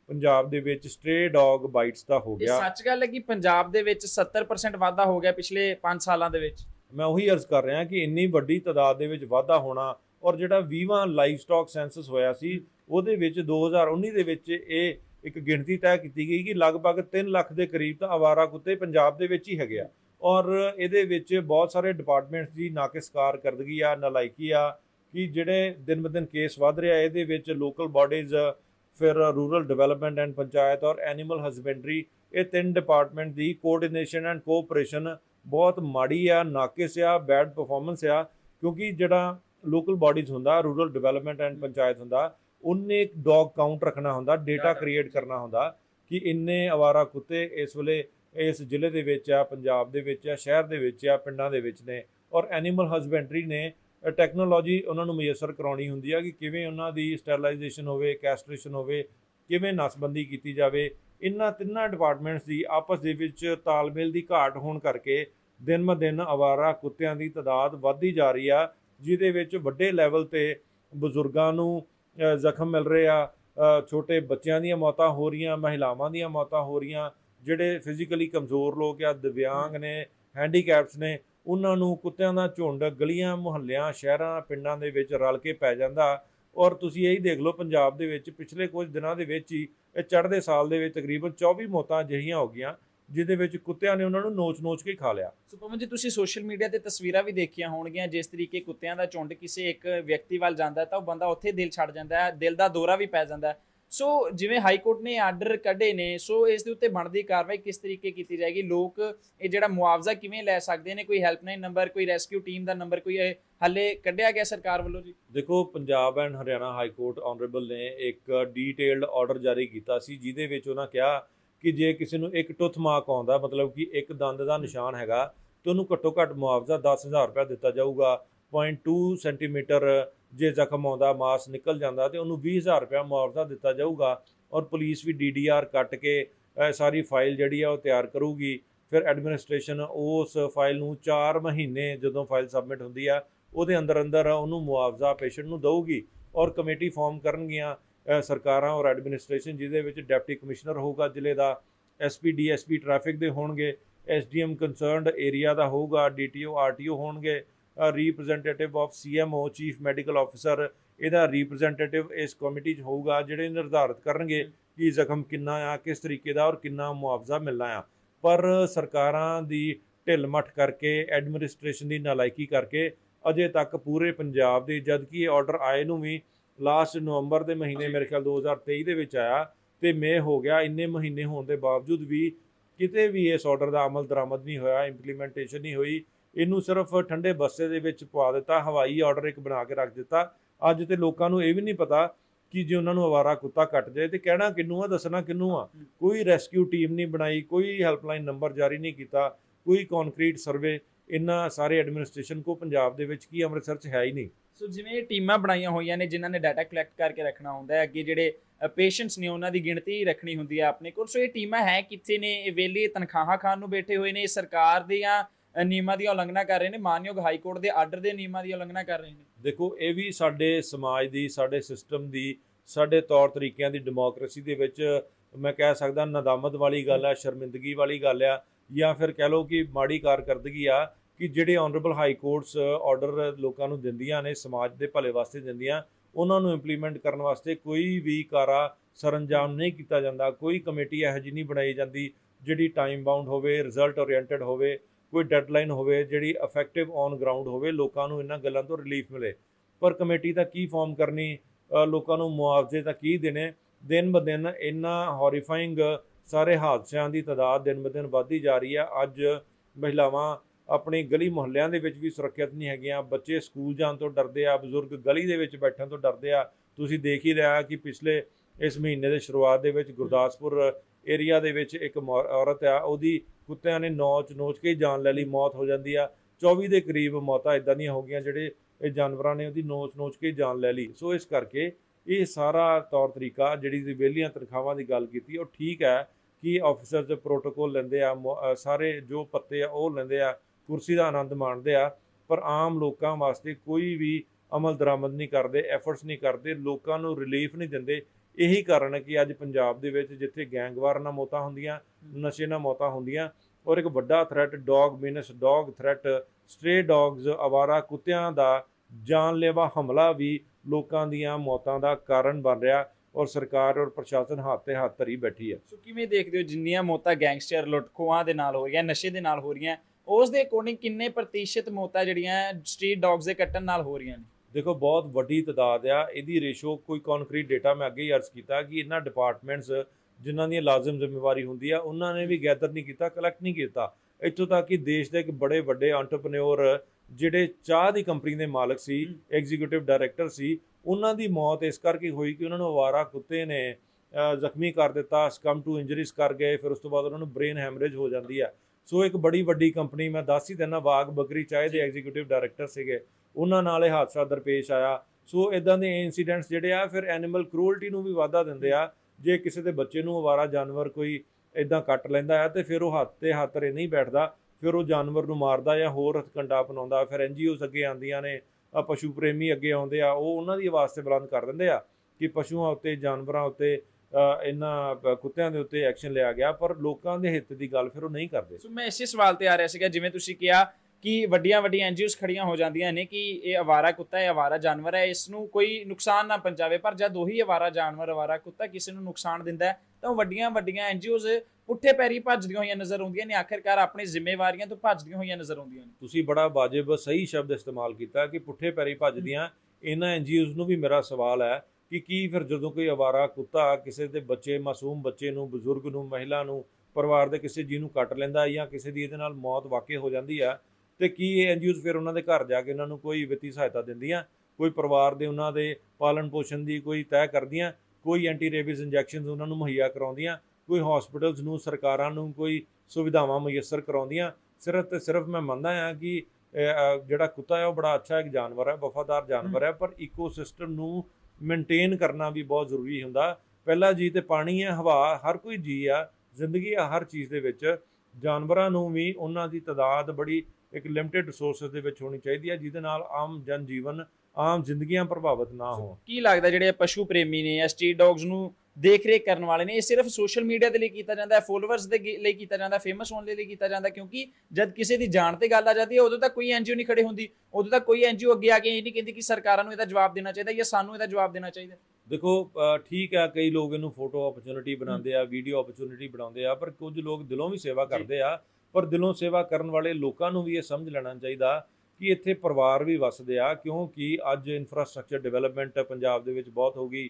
S1: ਪੰਜਾਬ ਦੇ ਵਿੱਚ ਸਟ੍ਰੇ ਡੌਗ ਬਾਈਟਸ ਦਾ ਹੋ
S2: ਇਹ
S1: ਗਿਆ।
S2: ਸੱਚ ਗੱਲ ਹੈ ਕਿ ਪੰਜਾਬ ਦੇ ਵਿੱਚ 70% ਵਾਧਾ ਹੋ ਗਿਆ ਪਿਛਲੇ 5 ਸਾਲਾਂ ਦੇ ਵਿੱਚ।
S1: ਮੈਂ ਉਹੀ ਅਰਜ਼ ਕਰ ਰਿਹਾ ਕਿ ਇੰਨੀ ਵੱਡੀ ਤਾਦਾਦ ਦੇ ਵਿੱਚ ਵਾਧਾ ਹੋਣਾ ਔਰ ਜਿਹੜਾ 20ਵਾਂ ਲਾਈਵ ਸਟਾਕ ਸੈਂਸਸ ਹੋਇਆ ਸੀ, ਉਹਦੇ ਵਿੱਚ 2019 ਦੇ ਵਿੱਚ ਇਹ ਇੱਕ ਗਿਣਤੀ ਤੈਅ ਕੀਤੀ ਗਈ ਕਿ ਲਗਭਗ 3 ਲੱਖ ਦੇ ਕਰੀਬ ਤਾਂ ਆਵਾਰਾ ਕੁੱਤੇ ਪੰਜਾਬ ਦੇ ਵਿੱਚ ਹੀ ਹੈਗੇ ਆ। ਔਰ ਇਹਦੇ ਵਿੱਚ ਬਹੁਤ ਸਾਰੇ ਡਿਪਾਰਟਮੈਂਟਸ ਦੀ ਨਾਕਿਸਕਾਰ ਕਰਦਗੀ ਆ, ਨਲਾਇਕੀ ਆ, ਕਿ ਜਿਹੜੇ ਦਿਨ ਬ ਦਿਨ ਕੇਸ ਵੱਧ ਰਿਹਾ, ਇਹਦੇ ਵਿੱਚ ਲੋਕਲ ਬਾਡੀਜ਼ ਫਿਰ ਰੂਰਲ ਡਿਵੈਲਪਮੈਂਟ ਐਂਡ ਪੰਚਾਇਤ ਔਰ ਐਨੀਮਲ ਹਸਬੈਂਡਰੀ ਇਹ ਤਿੰਨ ਡਿਪਾਰਟਮੈਂਟ ਦੀ ਕੋਆਰਡੀਨੇਸ਼ਨ ਐਂਡ ਕੋਆਪਰੇਸ਼ਨ ਬਹੁਤ ਮਾੜੀ ਆ, ਨਾਕਿਸ ਆ ਬੈਡ ਪਰਫਾਰਮੈਂਸ ਆ, ਕਿਉਂਕਿ ਜਿਹੜਾ ਲੋਕਲ ਬਾਡੀਜ਼ ਹੁੰਦਾ ਰੂਰਲ ਡਿਵੈਲਪਮੈਂਟ ਐਂਡ ਪੰਚਾਇਤ ਹੁੰਦਾ ਉਹਨੇ ਇੱਕ ਡੌਗ ਕਾਊਂਟ ਰੱਖਣਾ ਹੁੰਦਾ ਡੇਟਾ ਕ੍ਰੀਏਟ ਕਰਨਾ ਹੁੰਦਾ ਕਿ ਇੰਨੇ ਅਵਾਰਾ ਕੁੱਤੇ ਇਸ ਵੇਲੇ ਇਸ ਜ਼ਿਲ੍ਹੇ ਦੇ ਵਿੱਚ ਆ ਪੰਜਾਬ ਦੇ ਵਿੱਚ ਆ ਸ਼ਹਿਰ ਦੇ ਵਿੱਚ ਆ ਪਿੰਡਾਂ ਦੇ ਵਿੱਚ ਨੇ ਔਰ ਐਨੀਮਲ ਹਸਬੈਂਡਰੀ ਨੇ ਟੈਕਨੋਲੋਜੀ ਉਹਨਾਂ ਨੂੰ ਮੁਯੱਸਰ ਕਰਾਉਣੀ ਹੁੰਦੀ ਆ ਕਿ ਕਿਵੇਂ ਉਹਨਾਂ ਦੀ ਸਟਰਲਾਈਜੇਸ਼ਨ ਹੋਵੇ ਕੈਸਟ੍ਰੇਸ਼ਨ ਹੋਵੇ ਕਿਵੇਂ ਨਸਬੰਦੀ ਕੀਤੀ ਜਾਵੇ ਇਹਨਾਂ ਤਿੰਨਾਂ ਡਿਪਾਰਟਮੈਂਟਸ ਦੀ ਆਪਸ ਦੇ ਵਿੱਚ ਤਾਲਮੇਲ ਦੀ ਘਾਟ ਹੋਣ ਕਰਕੇ ਦਿਨ ਬ ਦਿਨ ਅਵਾਰਾ ਕੁੱਤਿਆਂ ਦੀ ਤਾਦਾਦ ਵੱਧਦੀ ਜਾ ਰਹੀ ਆ ਜਿਹਦੇ ਵਿੱਚ ਵੱਡੇ ਲੈਵਲ ਤੇ ਬਜ਼ੁਰਗਾਂ ਨੂੰ ਜ਼ਖਮ ਮਿਲ ਰਹੇ ਆ ਛੋਟੇ ਬੱਚਿਆਂ ਦੀਆਂ ਮੌਤਾਂ ਹੋ ਰਹੀਆਂ, ਮਹਿਲਾਵਾਂ ਦੀਆਂ ਮੌਤਾਂ ਹੋ ਰਹੀਆਂ, ਜਿਹੜੇ ਫਿਜ਼ੀਕਲੀ ਕਮਜ਼ੋਰ ਲੋਕ ਆ, ਦਿਵਿਆਂਗ ਨੇ ਹੈਂਡੀਕੈਪਸ ਨੇ, ਉਹਨਾਂ ਨੂੰ ਕੁੱਤਿਆਂ ਦਾ ਝੁੰਡ, ਗਲੀਆਂ, ਮੁਹੱਲਿਆਂ, ਸ਼ਹਿਰਾਂ, ਪਿੰਡਾਂ ਦੇ ਵਿੱਚ ਰਲ ਕੇ ਪੈ ਜਾਂਦਾ। ਔਰ ਤੁਸੀਂ ਇਹੀ ਦੇਖ ਲਓ, ਪੰਜਾਬ ਦੇ ਵਿੱਚ ਪਿਛਲੇ ਕੁਝ ਦਿਨਾਂ ਦੇ ਵਿੱਚ ਹੀ, ਇਹ ਚੜ੍ਹਦੇ ਸਾਲ ਦੇ ਵਿੱਚ ਤਕਰੀਬਨ 24 ਮੌਤਾਂ ਅਜਿਹੀਆਂ ਹੋ ਗਈਆਂ। ਜਿਹਦੇ ਵਿੱਚ ਕੁੱਤਿਆਂ ਨੇ ਉਹਨਾਂ ਨੂੰ ਨੋਚ-ਨੋਚ ਕੇ ਖਾ ਲਿਆ।
S2: ਸੋ ਪਵਨ ਜੀ ਤੁਸੀਂ ਸੋਸ਼ਲ ਮੀਡੀਆ ਤੇ ਤਸਵੀਰਾਂ ਵੀ ਦੇਖੀਆਂ ਹੋਣਗੀਆਂ ਜਿਸ ਤਰੀਕੇ ਕੁੱਤਿਆਂ ਦਾ ਝੁੰਡ ਕਿਸੇ ਇੱਕ ਵਿਅਕਤੀ ਵੱਲ ਜਾਂਦਾ ਤਾਂ ਉਹ ਬੰਦਾ ਉੱਥੇ ਦਿਲ ਛੱਡ ਜਾਂਦਾ ਹੈ ਦਿਲ ਦਾ ਦੌਰਾ ਵੀ ਪੈ ਜਾਂਦਾ ਹੈ। ਸੋ ਜਿਵੇਂ ਹਾਈ ਕੋਰਟ ਨੇ ਆਰਡਰ ਕੱਢੇ ਨੇ ਸੋ ਇਸ ਦੇ ਉੱਤੇ ਬਣਦੀ ਕਾਰਵਾਈ ਕਿਸ ਤਰੀਕੇ ਕੀਤੀ ਜਾਏਗੀ? ਲੋਕ ਇਹ ਜਿਹੜਾ ਮੁਆਵਜ਼ਾ ਕਿਵੇਂ ਲੈ ਸਕਦੇ ਨੇ? ਕੋਈ ਹੈਲਪਲਾਈਨ ਨੰਬਰ ਕੋਈ ਰੈਸਕਿਊ ਟੀਮ ਦਾ ਨੰਬਰ ਕੋਈ ਹਾਲੇ ਕੱਢਿਆ ਗਿਆ ਸਰਕਾਰ ਵੱਲੋਂ ਜੀ?
S1: ਦੇਖੋ Punjab and Haryana high court honourable ਨੇ ਇੱਕ ਡੀਟੇਲਡ ਆਰਡਰ ਜਾਰੀ ਕੀਤਾ ਸੀ ਜਿਹਦੇ ਵਿੱਚ ਉਹਨਾਂ ਕਿਹਾ ਕਿ ਜੇ ਕਿਸੇ ਨੂੰ ਇੱਕ ਟੁੱਥ ਮਾਰਕ ਆਉਂਦਾ ਮਤਲਬ ਕਿ ਇੱਕ ਦੰਦ ਦਾ ਨਿਸ਼ਾਨ ਹੈਗਾ ਤੇ ਉਹਨੂੰ ਘੱਟੋ ਘੱਟ ਮੁਆਵਜ਼ਾ 10000 ਰੁਪਏ ਦਿੱਤਾ ਜਾਊਗਾ। 0.2 ਸੈਂਟੀਮੀਟਰ ਜੇ ਜ਼ਖਮ ਆਉਂਦਾ ਮਾਸ ਨਿਕਲ ਜਾਂਦਾ ਤੇ ਉਹਨੂੰ 20000 ਰੁਪਏ ਮੁਆਵਜ਼ਾ ਦਿੱਤਾ ਜਾਊਗਾ ਔਰ ਪੁਲਿਸ ਵੀ ਡੀਡੀਆਰ ਕੱਟ ਕੇ ਅਹ, ਸਾਰੀ ਫਾਈਲ ਜਿਹੜੀ ਆ ਉਹ ਤਿਆਰ ਕਰੂਗੀ। ਫਿਰ ਐਡਮਿਨਿਸਟ੍ਰੇਸ਼ਨ ਉਸ ਫਾਈਲ ਨੂੰ 4 ਮਹੀਨੇ ਜਦੋਂ ਫਾਈਲ ਸਬਮਿਟ ਹੁੰਦੀ ਆ ਉਹਦੇ ਅੰਦਰ ਅੰਦਰ ਉਹਨੂੰ ਮੁਆਵਜ਼ਾ ਪੇਸ਼ੈਂਟ ਨੂੰ ਦਊਗੀ ਔਰ ਕਮੇਟੀ ਫਾਰਮ ਕਰਨਗੀਆਂ। ਸਰਕਾਰਾਂ ਔਰ ਐਡਮਿਨਿਸਟ੍ਰੇਸ਼ਨ ਜਿਹਦੇ ਵਿੱਚ ਡਿਪਟੀ ਕਮਿਸ਼ਨਰ ਹੋਊਗਾ, ਜ਼ਿਲ੍ਹੇ ਦਾ ਐਸਪੀ ਡੀਐਸਪੀ ਟ੍ਰੈਫਿਕ ਦੇ ਹੋਣਗੇ ਐਸਡੀਐਮ ਕੰਸਰਨਡ ਏਰੀਆ ਦਾ ਹੋਊਗਾ ਡੀਟੀਓ ਆਰਟੀਓ ਹੋਣਗੇ representative of CMO chief medical officer ਇਹਦਾ ਰਿਪਰੈਜ਼ੈਂਟੇਟਿਵ ਇਸ ਕਮੇਟੀ 'ਚ ਹੋਊਗਾ, ਜਿਹੜੇ ਨਿਰਧਾਰਿਤ ਕਰਨਗੇ ਕਿ ਜ਼ਖਮ ਕਿੰਨਾ ਆ, ਕਿਸ ਤਰੀਕੇ ਦਾ ਔਰ ਕਿੰਨਾ ਮੁਆਵਜ਼ਾ ਮਿਲਣਾ ਆ। ਪਰ ਸਰਕਾਰਾਂ ਦੀ ਢਿੱਲ ਮੱਠ ਕਰਕੇ ਐਡਮਿਨਿਸਟ੍ਰੇਸ਼ਨ ਦੀ ਨਾਲਾਇਕੀ ਕਰਕੇ ਅਜੇ ਤੱਕ ਪੂਰੇ ਪੰਜਾਬ ਦੇ ਜਦ ਕਿ ਇਹ ਆਰਡਰ ਆਏ ਨੂੰ ਵੀ ਲਾਸਟ ਨਵੰਬਰ ਦੇ ਮਹੀਨੇ ਮੇਰੇ ਖਿਆਲ 2023 ਦੇ ਵਿੱਚ ਆਇਆ ਤੇ ਮੇ ਹੋ ਗਿਆ ਇੰਨੇ ਮਹੀਨੇ ਹੋਣ ਦੇ ਬਾਵਜੂਦ ਵੀ ਕਿਤੇ ਵੀ ਇਸ ਆਰਡਰ ਦਾ ਅਮਲ ਦਰਾਮਦ ਨਹੀਂ ਹੋਇਆ ਇੰਪਲੀਮੈਂਟੇਸ਼ਨ ਨਹੀਂ ਹੋਈ। ਇਹਨੂੰ ਸਿਰਫ ਠੰਡੇ ਬਸਤੇ ਦੇ ਵਿੱਚ ਪਵਾ ਦਿੱਤਾ ਹਵਾਈ ਆਰਡਰ ਇੱਕ ਬਣਾ ਕੇ ਰੱਖ ਦਿੱਤਾ। ਅੱਜ ਤੇ ਲੋਕਾਂ ਨੂੰ ਇਹ ਵੀ ਨਹੀਂ ਪਤਾ ਕਿ ਜੇ ਉਹਨਾਂ ਨੂੰ ਅਵਾਰਾ ਕੁੱਤਾ ਕੱਟ ਜਾਏ ਤੇ ਕਹਿਣਾ ਕਿੰਨੂੰ ਆ ਦੱਸਣਾ ਕਿੰਨੂੰ ਆ। ਕੋਈ ਰੈਸਕਿਊ ਟੀਮ ਨਹੀਂ ਬਣਾਈ ਕੋਈ ਹੈਲਪਲਾਈਨ ਨੰਬਰ ਜਾਰੀ ਨਹੀਂ ਕੀਤਾ ਕੋਈ ਕੰਕਰੀਟ ਸਰਵੇ ਇੰਨਾ ਸਾਰੇ ਐਡਮਿਨਿਸਟ੍ਰੇਸ਼ਨ ਕੋ ਪੰਜਾਬ ਦੇ ਵਿੱਚ ਕੀ ਅੰਮ੍ਰਿਤਸਰ 'ਚ ਹੈ ਹੀ ਨਹੀਂ?
S2: ਸੋ ਜਿਵੇਂ ਇਹ ਟੀਮਾਂ ਬਣਾਈਆਂ ਹੋਈਆਂ ਨੇ ਜਿਨ੍ਹਾਂ ਨੇ ਡਾਟਾ ਕਲੈਕਟ ਕਰਕੇ ਰੱਖਣਾ ਹੁੰਦਾ ਹੈ ਅੱਗੇ ਜਿਹੜੇ ਪੇਸ਼ੈਂਟਸ ਨੇ ਉਹਨਾਂ ਦੀ ਗਿਣਤੀ ਰੱਖਣੀ ਹੁੰਦੀ ਹੈ ਆਪਣੇ ਕੋਲ। ਸੋ ਇਹ ਟੀਮਾਂ ਹੈ ਕਿੱਥੇ ਨੇ? ਇਹ ਵੇਲੇ ਤਨਖਾਹਾਂ ਖਾਣ ਨੂੰ ਬੈਠੇ ਹੋਏ ਨੇ ਸਰਕਾਰ ਦੇ ਜਾਂ ਅ, ਨਿਯਮਾਂ ਦੀ ਉਲੰਘਣਾ ਕਰ ਰਹੇ ਨੇ ਮਾਨਯੋਗ ਹਾਈ ਕੋਰਟ ਦੇ ਆਰਡਰ ਦੇ ਨਿਯਮਾਂ ਦੀ ਉਲੰਘਣਾ ਕਰ ਰਹੇ ਨੇ।
S1: ਦੇਖੋ ਇਹ ਵੀ ਸਾਡੇ ਸਮਾਜ ਦੀ ਸਾਡੇ ਸਿਸਟਮ ਦੀ ਸਾਡੇ ਤੌਰ ਤਰੀਕਿਆਂ ਦੀ ਡੈਮੋਕ੍ਰੇਸੀ ਦੇ ਵਿੱਚ ਮੈਂ ਕਹਿ ਸਕਦਾ ਨਦਾਮਤ ਵਾਲੀ ਗੱਲ ਆ ਸ਼ਰਮਿੰਦਗੀ ਵਾਲੀ ਗੱਲ ਆ। ਜਾਂ ਫਿਰ ਕਹਿ ਲਓ ਕਿ ਮਾੜੀ ਕਾਰਗਰਦਗੀ ਆ ਕਿ ਜਿਹੜੇ ਆਨਰੇਬਲ ਹਾਈ ਕੋਰਟਸ ਆਰਡਰ ਲੋਕਾਂ ਨੂੰ ਦਿੰਦੀਆਂ ਨੇ, ਸਮਾਜ ਦੇ ਭਲੇ ਵਾਸਤੇ ਦਿੰਦੀਆਂ, ਉਹਨਾਂ ਨੂੰ ਇੰਪਲੀਮੈਂਟ ਕਰਨ ਵਾਸਤੇ ਕੋਈ ਵੀ ਕਾਰਾ ਸਰੰਜਾਮ ਨਹੀਂ ਕੀਤਾ ਜਾਂਦਾ, ਕੋਈ ਕਮੇਟੀ ਇਹੋ ਜਿਹੀ ਨਹੀਂ ਬਣਾਈ ਜਾਂਦੀ ਜਿਹੜੀ ਟਾਈਮ ਬਾਉਂਡ ਹੋਵੇ ਰਿਜ਼ਲਟ ਓਰੀਐਂਟਡ ਹੋਵੇ, ਕੋਈ ਡੈਡਲਾਈਨ ਹੋਵੇ, ਜਿਹੜੀ ਇਫੈਕਟਿਵ ਔਨ ਗਰਾਊਂਡ ਹੋਵੇ, ਲੋਕਾਂ ਨੂੰ ਇਹਨਾਂ ਗੱਲਾਂ ਤੋਂ ਰਿਲੀਫ ਮਿਲੇ। ਪਰ ਕਮੇਟੀ ਤਾਂ ਕੀ ਫਾਰਮ ਕਰਨੀ ਲੋਕਾਂ ਨੂੰ ਮੁਆਵਜ਼ੇ ਤਾਂ ਕੀ ਦੇਣੇ, ਦਿਨ ਬ ਦਿਨ ਇੰਨਾ ਹੌਰੀਫਾਈਂਗ ਸਾਰੇ ਹਾਦਸਿਆਂ ਦੀ ਤਾਦਾਦ ਦਿਨ ਬ ਦਿਨ ਵੱਧਦੀ ਜਾ ਰਹੀ ਹੈ। ਅੱਜ ਮਹਿਲਾਵਾਂ ਆਪਣੀ ਗਲੀ ਮੁਹੱਲਿਆਂ ਦੇ ਵਿੱਚ ਵੀ ਸੁਰੱਖਿਅਤ ਨਹੀਂ ਹੈਗੀਆਂ। ਬੱਚੇ ਸਕੂਲ ਜਾਣ ਤੋਂ ਡਰਦੇ ਆ, ਬਜ਼ੁਰਗ ਗਲੀ ਦੇ ਵਿੱਚ ਬੈਠਣ ਤੋਂ ਡਰਦੇ ਆ। ਤੁਸੀਂ ਦੇਖ ਹੀ ਰਿਹਾ ਕਿ ਪਿਛਲੇ ਇਸ ਮਹੀਨੇ ਦੇ ਸ਼ੁਰੂਆਤ ਦੇ ਵਿੱਚ ਗੁਰਦਾਸਪੁਰ ਏਰੀਆ ਦੇ ਵਿੱਚ ਇੱਕ ਮੌ- ਔਰਤ ਆ, ਉਹਦੀ ਕੁੱਤਿਆਂ ਨੇ ਨੋਚ ਨੋਚ ਕੇ ਹੀ ਜਾਨ ਲੈ ਲਈ, ਮੌਤ ਹੋ ਜਾਂਦੀ ਆ। 24 ਦੇ ਕਰੀਬ ਮੌਤਾਂ ਇਦਾਂ ਦੀਆਂ ਹੋ ਗਈਆਂ ਜਿਹੜੇ ਇਹ ਜਾਨਵਰਾਂ ਨੇ ਉਹਦੀ ਨੋਚ ਨੋਚ ਕੇ ਹੀ ਜਾਨ ਲੈ ਲਈ। ਸੋ ਇਸ ਕਰਕੇ ਇਹ ਸਾਰਾ ਤੌਰ ਤਰੀਕਾ ਜਿਹੜੀ ਤੁਸੀਂ ਵਿਹਲੀਆਂ ਤਨਖਾਹਾਂ ਦੀ ਗੱਲ ਕੀਤੀ, ਉਹ ਠੀਕ ਹੈ ਕਿ ਆਫੀਸਰਸ ਪ੍ਰੋਟੋਕੋਲ ਲੈਂਦੇ ਆ, ਮੁ- ਸਾਰੇ ਜੋ ਪੱਤੇ ਆ, ਉਹ ਲੈਂਦੇ ਆ, ਕੁਰਸੀ ਦਾ ਆਨੰਦ ਮਾਣਦੇ ਆ, ਪਰ ਆਮ ਲੋਕਾਂ ਵਾਸਤੇ ਕੋਈ ਵੀ ਅਮਲ ਦਰਾਮਦ ਨਹੀਂ ਕਰਦੇ ਐਫਰਟਸ ਨਹੀਂ ਕਰਦੇ, ਲੋਕਾਂ ਨੂੰ ਰਿਲੀਫ ਨਹੀਂ ਦਿੰਦੇ। ਇਹੀ ਕਾਰਨ ਹੈ ਕਿ ਅੱਜ ਪੰਜਾਬ ਦੇ ਵਿੱਚ ਜਿੱਥੇ ਗੈਂਗਵਾਰ ਨਾਲ ਮੌਤਾਂ ਹੁੰਦੀਆਂ, ਨਸ਼ੇ ਨਾਲ ਮੌਤਾਂ ਹੁੰਦੀਆਂ, ਔਰ ਇੱਕ ਵੱਡਾ threat dog means dog threat stray dogs ਆਵਾਰਾ ਕੁੱਤਿਆਂ ਦਾ ਜਾਨਲੇਵਾ ਹਮਲਾ ਵੀ ਲੋਕਾਂ ਦੀਆਂ ਮੌਤਾਂ ਦਾ ਕਾਰਨ ਬਣ ਰਿਹਾ ਔਰ ਸਰਕਾਰ ਔਰ ਪ੍ਰਸ਼ਾਸਨ ਹੱਥ ਤੇ ਹੱਥ ਧਰੀ ਬੈਠੀ ਹੈ।
S2: ਸੋ ਕਿਵੇਂ ਦੇਖਦੇ ਹੋ ਜਿੰਨੀਆਂ ਮੌਤਾਂ ਗੈਂਗਸਟਰ ਲੁੱਟਖੋਆਂ ਦੇ ਨਾਲ ਹੋ ਰਹੀਆਂ ਨਸ਼ੇ ਦੇ ਨਾਲ ਹੋ ਰਹੀਆਂ ਉਸ ਦੇ ਅਕੋਰਡਿੰਗ ਕਿੰਨੇ ਪ੍ਰਤੀਸ਼ਤ ਮੌਤਾਂ ਜਿਹੜੀਆਂ ਸਟਰੀਟ ਡੌਗਸ ਦੇ ਕੱਟਣ ਨਾਲ ਹੋ ਰਹੀਆਂ ਨੇ?
S1: ਦੇਖੋ ਬਹੁਤ ਵੱਡੀ ਤਦਾਦ ਆ। ਇਹਦੀ ਰੇਸ਼ੋ ਕੋਈ ਕੰਕਰੀਟ ਡਾਟਾ ਮੈਂ ਅੱਗੇ ਹੀ ਅਰਜ਼ ਕੀਤਾ ਕਿ ਇਹਨਾਂ ਡਿਪਾਰਟਮੈਂਟਸ ਜਿਨ੍ਹਾਂ ਦੀ ਲਾਜ਼ਮ ਜ਼ਿੰਮੇਵਾਰੀ ਹੁੰਦੀ ਆ ਉਹਨਾਂ ਨੇ ਵੀ ਗੈਦਰ ਨਹੀਂ ਕੀਤਾ ਕਲੈਕਟ ਨਹੀਂ ਕੀਤਾ। ਇੱਥੋਂ ਤੱਕ ਕਿ ਦੇਸ਼ ਦੇ ਇੱਕ ਬੜੇ ਵੱਡੇ ਐਂਟਰਪ੍ਰੈਨਿਓਰ ਜਿਹੜੇ ਚਾਹ ਦੀ ਕੰਪਨੀ ਦੇ ਮਾਲਕ ਸੀ। ਐਗਜ਼ੀਕਿਊਟਿਵ ਡਾਇਰੈਕਟਰ ਸੀ ਉਹਨਾਂ ਦੀ ਮੌਤ ਇਸ ਕਰਕੇ ਹੋਈ ਕਿ ਉਹਨਾਂ ਨੂੰ ਅਵਾਰਾ ਕੁੱਤੇ ਨੇ ਜ਼ਖਮੀ ਕਰ ਦਿੱਤਾ ਸਕਮ ਟੂ ਇੰਜਰੀਜ਼ ਕਰ ਗਏ ਫਿਰ ਉਸ ਤੋਂ ਬਾਅਦ ਉਹਨਾਂ ਨੂੰ ਬ੍ਰੇਨ ਹੈਮਰੇਜ ਹੋ ਜਾਂਦੀ ਆ ਸੋ ਇੱਕ ਬੜੀ ਵੱਡੀ ਕੰਪਨੀ ਮੈਂ ਦੱਸ ਹੀ ਦਿੰਦਾ ਬਾਗ ਬੱਕਰੀ ਚਾਹ ਦੇ ਐਗਜ਼ੀਕਿਊਟਿਵ ਡਾਇਰੈਕਟਰ ਸੀਗੇ ਉਹਨਾਂ ਨਾਲ ਇਹ ਹਾਦਸਾ ਦਰਪੇਸ਼ ਆਇਆ। ਸੋ ਇਦਾਂ ਦੇ ਇਨਸੀਡੈਂਟਸ ਜਿਹੜੇ ਆ ਫਿਰ ਐਨੀਮਲ ਕਰੂਅਲਟੀ ਨੂੰ ਵੀ ਵਾਧਾ ਦਿੰਦੇ ਆ। ਜੇ ਕਿਸੇ ਦੇ ਬੱਚੇ ਨੂੰ ਅਵਾਰਾ ਜਾਨਵਰ ਕੋਈ ਇਦਾਂ ਕੱਟ ਲੈਂਦਾ ਆ ਤੇ ਫਿਰ ਉਹ ਹੱਥ ਤੇ ਹੱਥ ਰੇ ਨਹੀਂ ਬੈਠਦਾ। ਫਿਰ ਉਹ ਜਾਨਵਰ ਨੂੰ ਮਾਰਦਾ ਜਾਂ ਹੋਰ ਹਥਕੰਡਾ ਅਪਣਾਉਂਦਾ, ਫਿਰ ਐਨਜੀਓਸ ਅੱਗੇ ਆਉਂਦੀਆਂ ਨੇ ਪਸ਼ੂ ਪ੍ਰੇਮੀ ਅੱਗੇ ਆਉਂਦੇ ਆ, ਉਹ ਉਹਨਾਂ ਦੀ ਆਵਾਜ਼ ਤੇ ਬੁਲੰਦ ਕਰ ਦਿੰਦੇ ਆ ਕਿ ਪਸ਼ੂਆਂ ਉੱਤੇ, ਜਾਨਵਰਾਂ ਉੱਤੇ ਇਹਨਾਂ ਕੁੱਤਿਆਂ ਦੇ ਉੱਤੇ ਐਕਸ਼ਨ ਲਿਆ ਗਿਆ, ਪਰ ਲੋਕਾਂ ਦੇ ਹਿੱਤ ਦੀ ਗੱਲ ਫਿਰ ਉਹ ਨਹੀਂ ਕਰਦੇ।
S2: ਸੋ ਮੈਂ ਇਸੇ ਸਵਾਲ ਤੇ ਆ ਰਿਹਾ ਸੀਗਾ, ਜਿਵੇਂ ਤੁਸੀਂ ਕਿਹਾ ਕਿ ਵੱਡੀਆਂ ਵੱਡੀਆਂ ਐਨਜੀਓਸ ਖੜੀਆਂ ਹੋ ਜਾਂਦੀਆਂ ਨੇ ਕਿ ਇਹ ਅਵਾਰਾ ਕੁੱਤਾ ਹੈ ਅਵਾਰਾ ਜਾਨਵਰ ਹੈ, ਇਸ ਨੂੰ ਕੋਈ ਨੁਕਸਾਨ ਨਾ ਪਹੁੰਚਾਵੇ, ਪਰ ਜਦ ਉਹੀ ਅਵਾਰਾ ਜਾਨਵਰ ਅਵਾਰਾ ਕੁੱਤਾ ਕਿਸੇ ਨੂੰ ਨੁਕਸਾਨ ਦਿੰਦਾ ਹੈ, ਤਾਂ ਉਹ ਵੱਡੀਆਂ ਵੱਡੀਆਂ ਐਨਜੀਓਸ ਪੁੱਠੇ ਪੈਰੀ ਭੱਜਦੀਆਂ ਹੋਈਆਂ ਨਜ਼ਰ ਆਉਂਦੀਆਂ ਨੇ, ਆਖਿਰਕਾਰ ਆਪਣੀ ਜ਼ਿੰਮੇਵਾਰੀਆਂ ਤੋਂ ਭੱਜਦੀਆਂ ਹੋਈਆਂ ਨਜ਼ਰ ਆਉਂਦੀਆਂ ਨੇ।
S1: ਤੁਸੀਂ ਬੜਾ ਵਾਜਿਬ, ਸਹੀ ਸ਼ਬਦ ਇਸਤੇਮਾਲ ਕੀਤਾ ਕਿ ਪੁੱਠੇ ਪੈਰੀ ਭੱਜਦੀਆਂ, ਇਹਨਾਂ ਐਨਜੀਓਜ਼ ਨੂੰ ਵੀ ਮੇਰਾ ਸਵਾਲ ਹੈ ਕਿ ਕੀ ਫਿਰ ਜਦੋਂ ਕੋਈ ਅਵਾਰਾ ਕੁੱਤਾ ਕਿਸੇ ਦੇ ਬੱਚੇ, ਮਾਸੂਮ ਬੱਚੇ ਨੂੰ, ਬਜ਼ੁਰਗ ਨੂੰ, ਮਹਿਲਾ ਨੂੰ, ਪਰਿਵਾਰ ਦੇ ਕਿਸੇ ਜੀ ਨੂੰ ਕੱਟ ਲੈਂਦਾ ਜਾਂ ਕਿਸੇ ਦੀ ਇਹਦੇ ਨਾਲ ਮੌਤ ਵਾਕਿਆ ਹੋ ਜਾਂਦੀ ਆ, ਤੇ ਕੀ ਇਹ ਐਨਜੀਓਜ਼ ਫਿਰ ਉਹਨਾਂ ਦੇ ਘਰ ਜਾ ਕੇ ਉਹਨਾਂ ਨੂੰ ਕੋਈ ਵਿੱਤੀ ਸਹਾਇਤਾ ਦਿੰਦੀਆਂ? ਕੋਈ ਪਰਿਵਾਰ ਦੇ ਉਹਨਾਂ ਦੇ ਪਾਲਣ ਪੋਸ਼ਣ ਦੀ ਕੋਈ ਤੈਅ ਕਰਦੀਆਂ? ਕੋਈ ਐਂਟੀ ਰੇਬੀਜ਼ ਇੰਜੈਕਸ਼ਨਸ ਉਹਨਾਂ ਨੂੰ ਮੁਹੱਈਆ ਕਰਾਉਂਦੀਆਂ? ਕੋਈ ਹਸਪੀਟਲਸ ਨੂੰ ਸਰਕਾਰਾਂ ਨੂੰ ਕੋਈ ਸੁਵਿਧਾਵਾਂ ਮੁਯੱਸਰ ਕਰਾਉਂਦੀਆਂ ਸਿਰਫ ਤੇ ਸਿਰਫ ਮੈਂ ਮੰਨਦਾ ਹਾਂ ਕਿ ਜਿਹੜਾ ਕੁੱਤਾ ਹੈ ਉਹ ਬੜਾ ਅੱਛਾ ਇੱਕ ਜਾਨਵਰ ਹੈ ਵਫਾਦਾਰ ਜਾਨਵਰ ਹੈ ਪਰ ਇਕੋਸਿਸਟਮ ਨੂੰ ਮੇਨਟੇਨ ਕਰਨਾ ਵੀ ਬਹੁਤ ਜ਼ਰੂਰੀ ਹੁੰਦਾ। ਪਹਿਲਾ ਜੀ ਤੇ ਪਾਣੀ ਹੈ ਹਵਾ ਹਰ ਕੋਈ ਜੀ ਆ ਜ਼ਿੰਦਗੀ ਆ ਹਰ ਚੀਜ਼ ਦੇ ਵਿੱਚ। ਜਾਨਵਰਾਂ ਨੂੰ ਵੀ ਉਹਨਾਂ ਦੀ ਤਾਦਾਦ ਬੜੀ ਇੱਕ ਲਿਮਟਿਡ ਰਿਸੋਰਸਸ ਦੇ ਵਿੱਚ ਹੋਣੀ ਚਾਹੀਦੀ ਹੈ ਜਿਹਦੇ ਨਾਲ ਆਮ ਜਨ ਜੀਵਨ ਆਮ ਜ਼ਿੰਦਗੀਆਂ ਪ੍ਰਭਾਵਿਤ ਨਾ ਹੋਣ।
S2: ਕੀ ਲੱਗਦਾ ਜਿਹੜੇ ਪਸ਼ੂ ਪ੍ਰੇਮੀ ਨੇ ਜਾਂ ਸਟਰੀਟ ਡੌਗਸ ਨੂੰ ਦੇਖ ਰੇਖ ਕਰਨ ਵਾਲੇ ਨੇ ਇਹ ਸਿਰਫ ਸੋਸ਼ਲ ਮੀਡੀਆ ਦੇ ਲਈ ਕੀਤਾ ਜਾਂਦਾ ਹੈ ਫੋਲੋਅਰਸ ਦੇ ਲਈ ਕੀਤਾ ਜਾਂਦਾ ਫੇਮਸ ਹੋਣ ਦੇ ਲਈ ਕੀਤਾ ਜਾਂਦਾ ਕਿਉਂਕਿ ਜਦ ਕਿਸੇ ਦੀ ਜਾਨ ਤੇ ਗੱਲ ਆ ਜਾਂਦੀ ਹੈ ਉਦੋਂ ਤੱਕ ਕੋਈ ਐਨਜੀਓ ਨਹੀਂ ਖੜੇ ਹੁੰਦੀ ਉਦੋਂ ਤੱਕ ਕੋਈ ਐਨਜੀਓ ਅੱਗੇ ਆ ਕੇ ਇਹ ਨਹੀਂ ਕਹਿੰਦੀ ਕਿ ਸਰਕਾਰਾਂ ਨੂੰ ਇਹਦਾ ਜਵਾਬ ਦੇਣਾ ਚਾਹੀਦਾ ਜਾਂ ਸਾਨੂੰ ਇਹਦਾ ਜਵਾਬ ਦੇਣਾ ਚਾਹੀਦਾ।
S1: ਦੇਖੋ ਠੀਕ ਹੈ ਕਈ ਲੋਕ ਇਹਨੂੰ ਫੋਟੋ ਓਪਰਚੁਨਿਟੀ ਬਣਾਉਂਦੇ ਆ ਵੀਡੀਓ ਓਪਰਚੁਨਿਟੀ ਬਣਾਉਂਦੇ ਆ ਪਰ ਕੁਝ ਲੋਕ ਦਿਲੋਂ ਵੀ ਸੇਵਾ ਕਰਦੇ ਆ ਪਰ ਦਿਲੋਂ ਸੇਵਾ ਕਰਨ ਵਾਲੇ ਲੋਕਾਂ ਨੂੰ ਵੀ ਇਹ ਸਮਝ ਲੈਣਾ ਚਾਹੀਦਾ ਕਿ ਇੱਥੇ ਪਰਿਵਾਰ ਵੀ ਵਸਦੇ ਆ ਕਿਉਂਕਿ ਅੱਜ ਇਨਫਰਾਸਟ੍ਰਕਚਰ ਡਿਵੈਲਪਮੈਂਟ ਪੰਜਾਬ ਦੇ ਵਿੱਚ ਬਹੁਤ ਹੋ ਗਈ।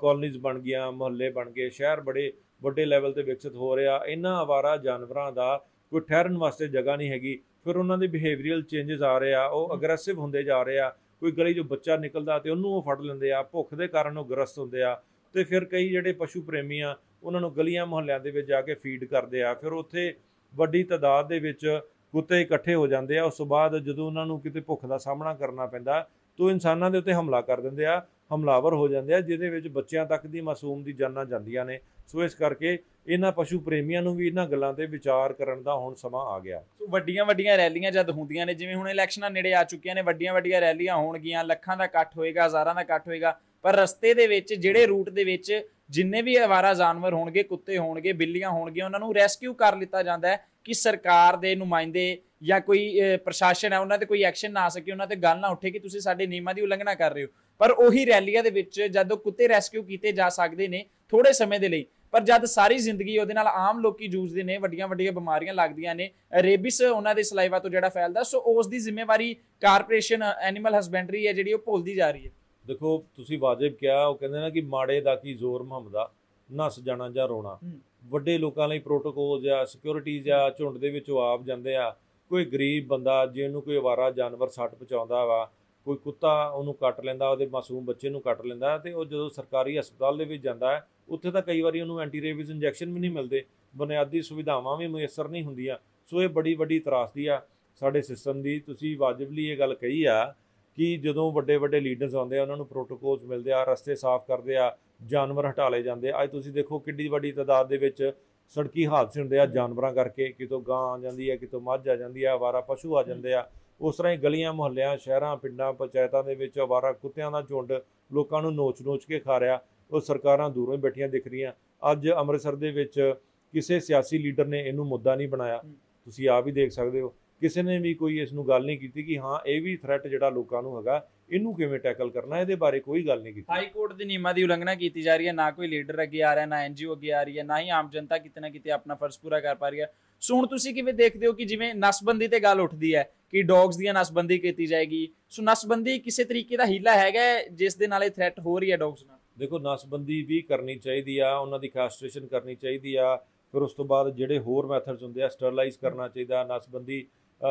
S1: ਕਾਲਨੀਜ਼ ਬਣ ਗਈਆਂ ਮੁਹੱਲੇ ਬਣ ਗਏ ਸ਼ਹਿਰ ਬੜੇ ਵੱਡੇ ਲੈਵਲ ਤੇ ਵਿਕਸਿਤ ਹੋ ਰਿਹਾ। ਇਹਨਾਂ ਆਵਾਰਾ ਜਾਨਵਰਾਂ ਦਾ ਕੋਈ ਠਹਿਰਨ ਵਾਸਤੇ ਜਗ੍ਹਾ ਨਹੀਂ ਹੈਗੀ। ਫਿਰ ਉਹਨਾਂ ਦੇ ਬਿਹੇਵੀਅਰਲ ਚੇਂਜਸ ਆ ਰਹੇ ਆ ਉਹ ਅਗਰੈਸਿਵ ਹੁੰਦੇ ਜਾ ਰਹੇ ਆ। ਕੋਈ ਗਲੀ 'ਚੋਂ ਬੱਚਾ ਨਿਕਲਦਾ ਤੇ ਉਹਨੂੰ ਉਹ ਫੜ ਲੈਂਦੇ ਆ ਭੁੱਖ ਦੇ ਕਾਰਨ ਉਹ ਗ੍ਰਸਤ ਹੁੰਦੇ ਆ। ਤੇ ਫਿਰ ਕਈ ਜਿਹੜੇ ਪਸ਼ੂ ਪ੍ਰੇਮੀ ਆ ਉਹਨਾਂ ਨੂੰ ਗਲੀਆਂ ਮੁਹੱਲਿਆਂ ਦੇ ਵਿੱਚ ਜਾ ਕੇ ਫੀਡ ਕਰਦੇ ਆ। ਫਿਰ ਉੱਥੇ ਵੱਡੀ ਤਾਦਾਦ ਦੇ ਵਿੱਚ ਕੁੱਤੇ ਇਕੱਠੇ ਹੋ ਜਾਂਦੇ ਆ, ਉਸ ਤੋਂ ਬਾਅਦ ਜਦੋਂ ਉਹਨਾਂ ਨੂੰ ਕਿਤੇ ਭੁੱਖ ਦਾ ਸਾਹਮਣਾ ਕਰਨਾ ਪੈਂਦਾ, ਤਾਂ ਉਹ ਇਨਸਾਨਾਂ ਦੇ ਉੱਤੇ ਹਮਲਾ ਕਰ ਦਿੰਦੇ ਆ, ਹਮਲਾਵਰ ਹੋ ਜਾਂਦੇ ਆ, ਜਿਹਦੇ ਵਿੱਚ ਬੱਚਿਆਂ ਤੱਕ ਦੀ ਮਾਸੂਮ ਦੀ ਜਾਨਾਂ ਜਾਂਦੀਆਂ ਨੇ। ਸੋ ਇਸ ਕਰਕੇ ਇਹਨਾਂ ਪਸ਼ੂ ਪ੍ਰੇਮੀਆਂ ਨੂੰ ਵੀ ਇਹਨਾਂ ਗੱਲਾਂ ਤੇ ਵਿਚਾਰ ਕਰਨ ਦਾ ਹੁਣ ਸਮਾਂ ਆ ਗਿਆ।
S2: ਸੋ ਵੱਡੀਆਂ ਵੱਡੀਆਂ ਰੈਲੀਆਂ ਜਦ ਹੁੰਦੀਆਂ ਨੇ, ਜਿਵੇਂ ਹੁਣ ਇਲੈਕਸ਼ਨਾਂ ਨੇੜੇ ਆ ਚੁੱਕੀਆਂ ਨੇ, ਵੱਡੀਆਂ ਵੱਡੀਆਂ ਰੈਲੀਆਂ ਹੋਣਗੀਆਂ, ਲੱਖਾਂ ਦਾ ਇਕੱਠ ਹੋਏਗਾ, ਹਜ਼ਾਰਾਂ ਦਾ ਇਕੱਠ ਹੋਏਗਾ, ਪਰ ਰਸਤੇ ਦੇ ਵਿੱਚ, ਜਿਹੜੇ ਰੂਟ ਦੇ ਵਿੱਚ ਜਿੰਨੇ ਵੀ ਆਵਾਰਾ ਜਾਨਵਰ ਹੋਣਗੇ, ਕੁੱਤੇ ਹੋਣਗੇ, ਬਿੱਲੀਆਂ ਹੋਣਗੀਆਂ, ਉਹਨਾਂ ਨੂੰ ਰੈਸਕਿਊ ਕਰ ਲਿੱਤਾ ਜਾਂਦਾ ਹੈ ਕਿ ਸਰਕਾਰ ਦੇ ਨੁਮਾਇੰਦੇ ਜਾਂ ਕੋਈ ਪ੍ਰਸ਼ਾਸਨ ਹੈ, ਉਹਨਾਂ ਤੇ ਕੋਈ ਐਕਸ਼ਨ ਨਾ ਆ ਸਕੇ, ਉਹਨਾਂ ਤੇ ਗੱਲ ਨਾ ਉੱਠੇ ਕਿ ਤੁਸੀਂ ਸਾਡੇ ਨਿਯਮਾਂ ਦੀ ਉਲੰਘਣਾ ਕਰ ਰਹੇ ਹੋ। ਪਰ ਉਹੀ ਰੈਲੀਆਂ ਦੇ ਵਿੱਚ ਜਦੋਂ ਕੁੱਤੇ ਰੈਸਕਿਊ ਕੀਤੇ ਜਾ ਸਕਦੇ ਨੇ ਥੋੜੇ ਸਮੇਂ ਦੇ ਲਈ, ਪਰ ਜਦ ਸਾਰੀ ਜ਼ਿੰਦਗੀ ਉਹਦੇ ਨਾਲ ਆਮ ਲੋਕੀ ਜੂਝਦੇ ਨੇ ਵੱਡੀਆਂ ਵੱਡੀਆਂ ਬਿਮਾਰੀਆਂ ਲੱਗਦੀਆਂ ਨੇ ਰੇਬਿਸ ਉਹਨਾਂ ਦੇ ਸਲਾਈਵਾ ਤੋਂ ਜਿਹੜਾ ਫੈਲਦਾ, ਸੋ ਉਸ ਦੀ ਜ਼ਿੰਮੇਵਾਰੀ ਕਾਰਪੋਰੇਸ਼ਨ ਐਨੀਮਲ ਹਸਬੈਂਡਰੀ ਹੈ ਜਿਹੜੀ ਉਹ ਭੁੱਲਦੀ ਜਾ ਰਹੀ ਹੈ।
S1: ਦੇਖੋ ਤੁਸੀਂ ਵਾਜਿਬ ਕਿਹਾ ਉਹ ਕਹਿੰਦੇ ਨਾ ਕਿ ਮਾੜੇ ਦਾ ਕੀ ਜ਼ੋਰ ਮੁਹੰਮਦਾ ਨਸ ਜਾਣਾ ਜਾਂ ਰੋਣਾ। ਵੱਡੇ ਲੋਕਾਂ ਲਈ ਪ੍ਰੋਟੋਕੋਲ ਜਾਂ ਸਿਕਿਉਰਿਟੀ ਜਾਂ ਝੁੰਡ ਦੇ ਵਿੱਚੋਂ ਆਪ ਜਾਂਦੇ ਆ। ਕੋਈ ਗਰੀਬ ਬੰਦਾ ਜਿਹਨੂੰ ਕੋਈ ਅਵਾਰਾ ਜਾਨਵਰ ਸੱਟ ਪਹੁੰਚਾਉਂਦਾ ਵਾ ਕੋਈ ਕੁੱਤਾ ਉਹਨੂੰ ਕੱਟ ਲੈਂਦਾ ਉਹਦੇ ਮਾਸੂਮ ਬੱਚੇ ਨੂੰ ਕੱਟ ਲੈਂਦਾ ਤੇ ਉਹ ਜਦੋਂ ਸਰਕਾਰੀ ਹਸਪਤਾਲ ਦੇ ਵਿੱਚ ਜਾਂਦਾ ਹੈ ਉੱਥੇ ਤਾਂ ਕਈ ਵਾਰੀ ਉਹਨੂੰ ਐਂਟੀ ਰੇਬੀਜ਼ ਇੰਜੈਕਸ਼ਨ ਵੀ ਨਹੀਂ ਮਿਲਦੇ ਬੁਨਿਆਦੀ ਸੁਵਿਧਾਵਾਂ ਵੀ ਮੁਯੱਸਰ ਨਹੀਂ ਹੁੰਦੀਆਂ। ਸੋ ਇਹ ਬੜੀ ਵੱਡੀ ਤਰਾਸਦੀ ਆ ਸਾਡੇ ਸਿਸਟਮ ਦੀ। ਤੁਸੀਂ ਵਾਜibly ਇਹ ਗੱਲ ਕਹੀ ਆ ਕਿ ਜਦੋਂ ਵੱਡੇ ਵੱਡੇ ਲੀਡਰਸ ਆਉਂਦੇ ਆ ਉਹਨਾਂ ਨੂੰ ਪ੍ਰੋਟੋਕੋਲਸ ਮਿਲਦੇ ਆ ਰਸਤੇ ਸਾਫ਼ ਕਰਦੇ ਆ ਜਾਨਵਰ ਹਟਾ ਲਏ ਜਾਂਦੇ ਆ। ਅੱਜ ਤੁਸੀਂ ਦੇਖੋ ਕਿੰਨੀ ਵੱਡੀ ਤਾਦਾਦ ਦੇ ਵਿੱਚ ਸੜਕੀ ਹਾਦਸੇ ਹੁੰਦੇ ਆ ਜਾਨਵਰਾਂ ਕਰਕੇ ਕਿਤੋਂ ਗਾਂ ਆ ਜਾਂਦੀ ਹੈ ਕਿਤੋਂ ਮੱਝ ਆ ਜਾਂਦੀ ਆ ਅਵਾਰਾ ਪਸ਼ੂ ਆ ਜਾਂਦੇ ਆ। ਉਸ ਤਰ੍ਹਾਂ ਹੀ ਗਲੀਆਂ ਮੁਹੱਲਿਆਂ ਸ਼ਹਿਰਾਂ ਪਿੰਡਾਂ ਪੰਚਾਇਤਾਂ ਦੇ ਵਿੱਚ ਅਵਾਰਾ ਕੁੱਤਿਆਂ ਦਾ ਝੁੰਡ ਲੋਕਾਂ ਨੂੰ ਨੋਚ-ਨੋਚ ਕੇ ਖਾ ਰਿਹਾ। ਉਹ ਸਰਕਾਰਾਂ ਦੂਰੋਂ ਹੀ ਬੈਠੀਆਂ ਦਿਖ ਰਹੀਆਂ। ਅੱਜ ਅੰਮ੍ਰਿਤਸਰ ਦੇ ਵਿੱਚ ਕਿਸੇ ਸਿਆਸੀ ਲੀਡਰ ਨੇ ਇਹਨੂੰ ਮੁੱਦਾ ਨਹੀਂ ਬਣਾਇਆ। ਤੁਸੀਂ ਆਪ ਹੀ ਦੇਖ ਸਕਦੇ ਹੋ। ਕਿਸੇ ਨੇ ਵੀ ਕੋਈ ਇਸ ਨੂੰ ਗੱਲ ਨਹੀਂ ਕੀਤੀ ਕਿ ਹਾਂ ਇਹ ਵੀ ਥ੍ਰੈਟ ਜਿਹੜਾ ਲੋਕਾਂ ਨੂੰ ਹੈਗਾ ਇਹਨੂੰ ਕਿਵੇਂ ਟੈਕਲ ਕਰਨਾ ਇਹਦੇ ਬਾਰੇ ਕੋਈ ਗੱਲ ਨਹੀਂ ਕੀਤੀ।
S2: ਹਾਈ ਕੋਰਟ ਦੇ ਨਿਯਮਾਂ ਦੀ ਉਲੰਘਣਾ ਕੀਤੀ ਜਾ ਰਹੀ ਹੈ ਨਾ ਕੋਈ ਲੀਡਰ ਅੱਗੇ ਆ ਰਿਹਾ ਨਾ ਐਨਜੀਓ ਅੱਗੇ ਆ ਰਹੀ ਹੈ ਨਾ ਹੀ ਆਮ ਜਨਤਾ ਕਿਤੇ ਨਾ ਕਿਤੇ ਆਪਣਾ ਫਰਜ਼ ਪੂਰਾ ਕਰ ਪਾ ਰਹੀ ਹੈ। ਸੋ ਹੁਣ ਤੁਸੀਂ ਕਿਵੇਂ ਦੇਖਦੇ ਹੋ ਕਿ ਜਿਵੇਂ ਨਸਬੰਦੀ ਤੇ ਗੱਲ ਉੱਠਦੀ ਹੈ ਕਿ ਡੌਗਸ ਦੀਆਂ ਨਸਬੰਦੀ ਕੀਤੀ ਜਾਏਗੀ? ਸੋ ਨਸਬੰਦੀ ਕਿਸੇ ਤਰੀਕੇ ਦਾ ਹੀਲਾ ਹੈਗਾ ਜਿਸ ਦੇ ਨਾਲ ਇਹ ਥ੍ਰੈਟ ਹੋ ਰਹੀ ਹੈ ਡੌਗਸ ਨਾਲ?
S1: ਦੇਖੋ ਨਸਬੰਦੀ ਵੀ ਕਰਨੀ ਚਾਹੀਦੀ ਆ ਉਹਨਾਂ ਦੀ ਕਾਸਟ੍ਰੇਸ਼ਨ ਕਰਨੀ ਚਾਹੀਦੀ ਆ ਫਿਰ ਉਸ ਤੋਂ ਬਾਅਦ ਜਿਹੜੇ ਹੋਰ ਮੈਥਡਸ ਹੁੰਦੇ ਆ ਸਟਰਲਾਈਜ਼ ਕਰਨਾ ਚਾਹੀਦਾ ਨਸਬੰਦੀ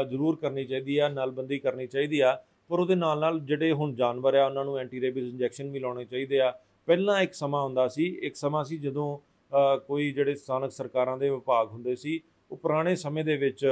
S1: ਜ਼ਰੂਰ ਕਰਨੀ ਚਾਹੀਦੀ ਆ, ਨਲਬੰਦੀ ਕਰਨੀ ਚਾਹੀਦੀ ਆ। ਪਰ ਉਹਦੇ ਨਾਲ ਨਾਲ ਜਿਹੜੇ ਹੁਣ ਜਾਨਵਰ ਆ, ਉਹਨਾਂ ਨੂੰ ਐਂਟੀ ਰੇਬੀਜ਼ ਇੰਜੈਕਸ਼ਨ ਵੀ ਲਾਉਣੇ ਚਾਹੀਦੇ ਆ। ਪਹਿਲਾਂ ਇੱਕ ਸਮਾਂ ਹੁੰਦਾ ਸੀ, ਇੱਕ ਸਮਾਂ ਸੀ ਜਦੋਂ ਕੋਈ ਜਿਹੜੇ ਸਥਾਨਕ ਸਰਕਾਰਾਂ ਦੇ ਵਿਭਾਗ ਹੁੰਦੇ ਸੀ, ਉਹ ਪੁਰਾਣੇ ਸਮੇਂ ਦੇ ਵਿੱਚ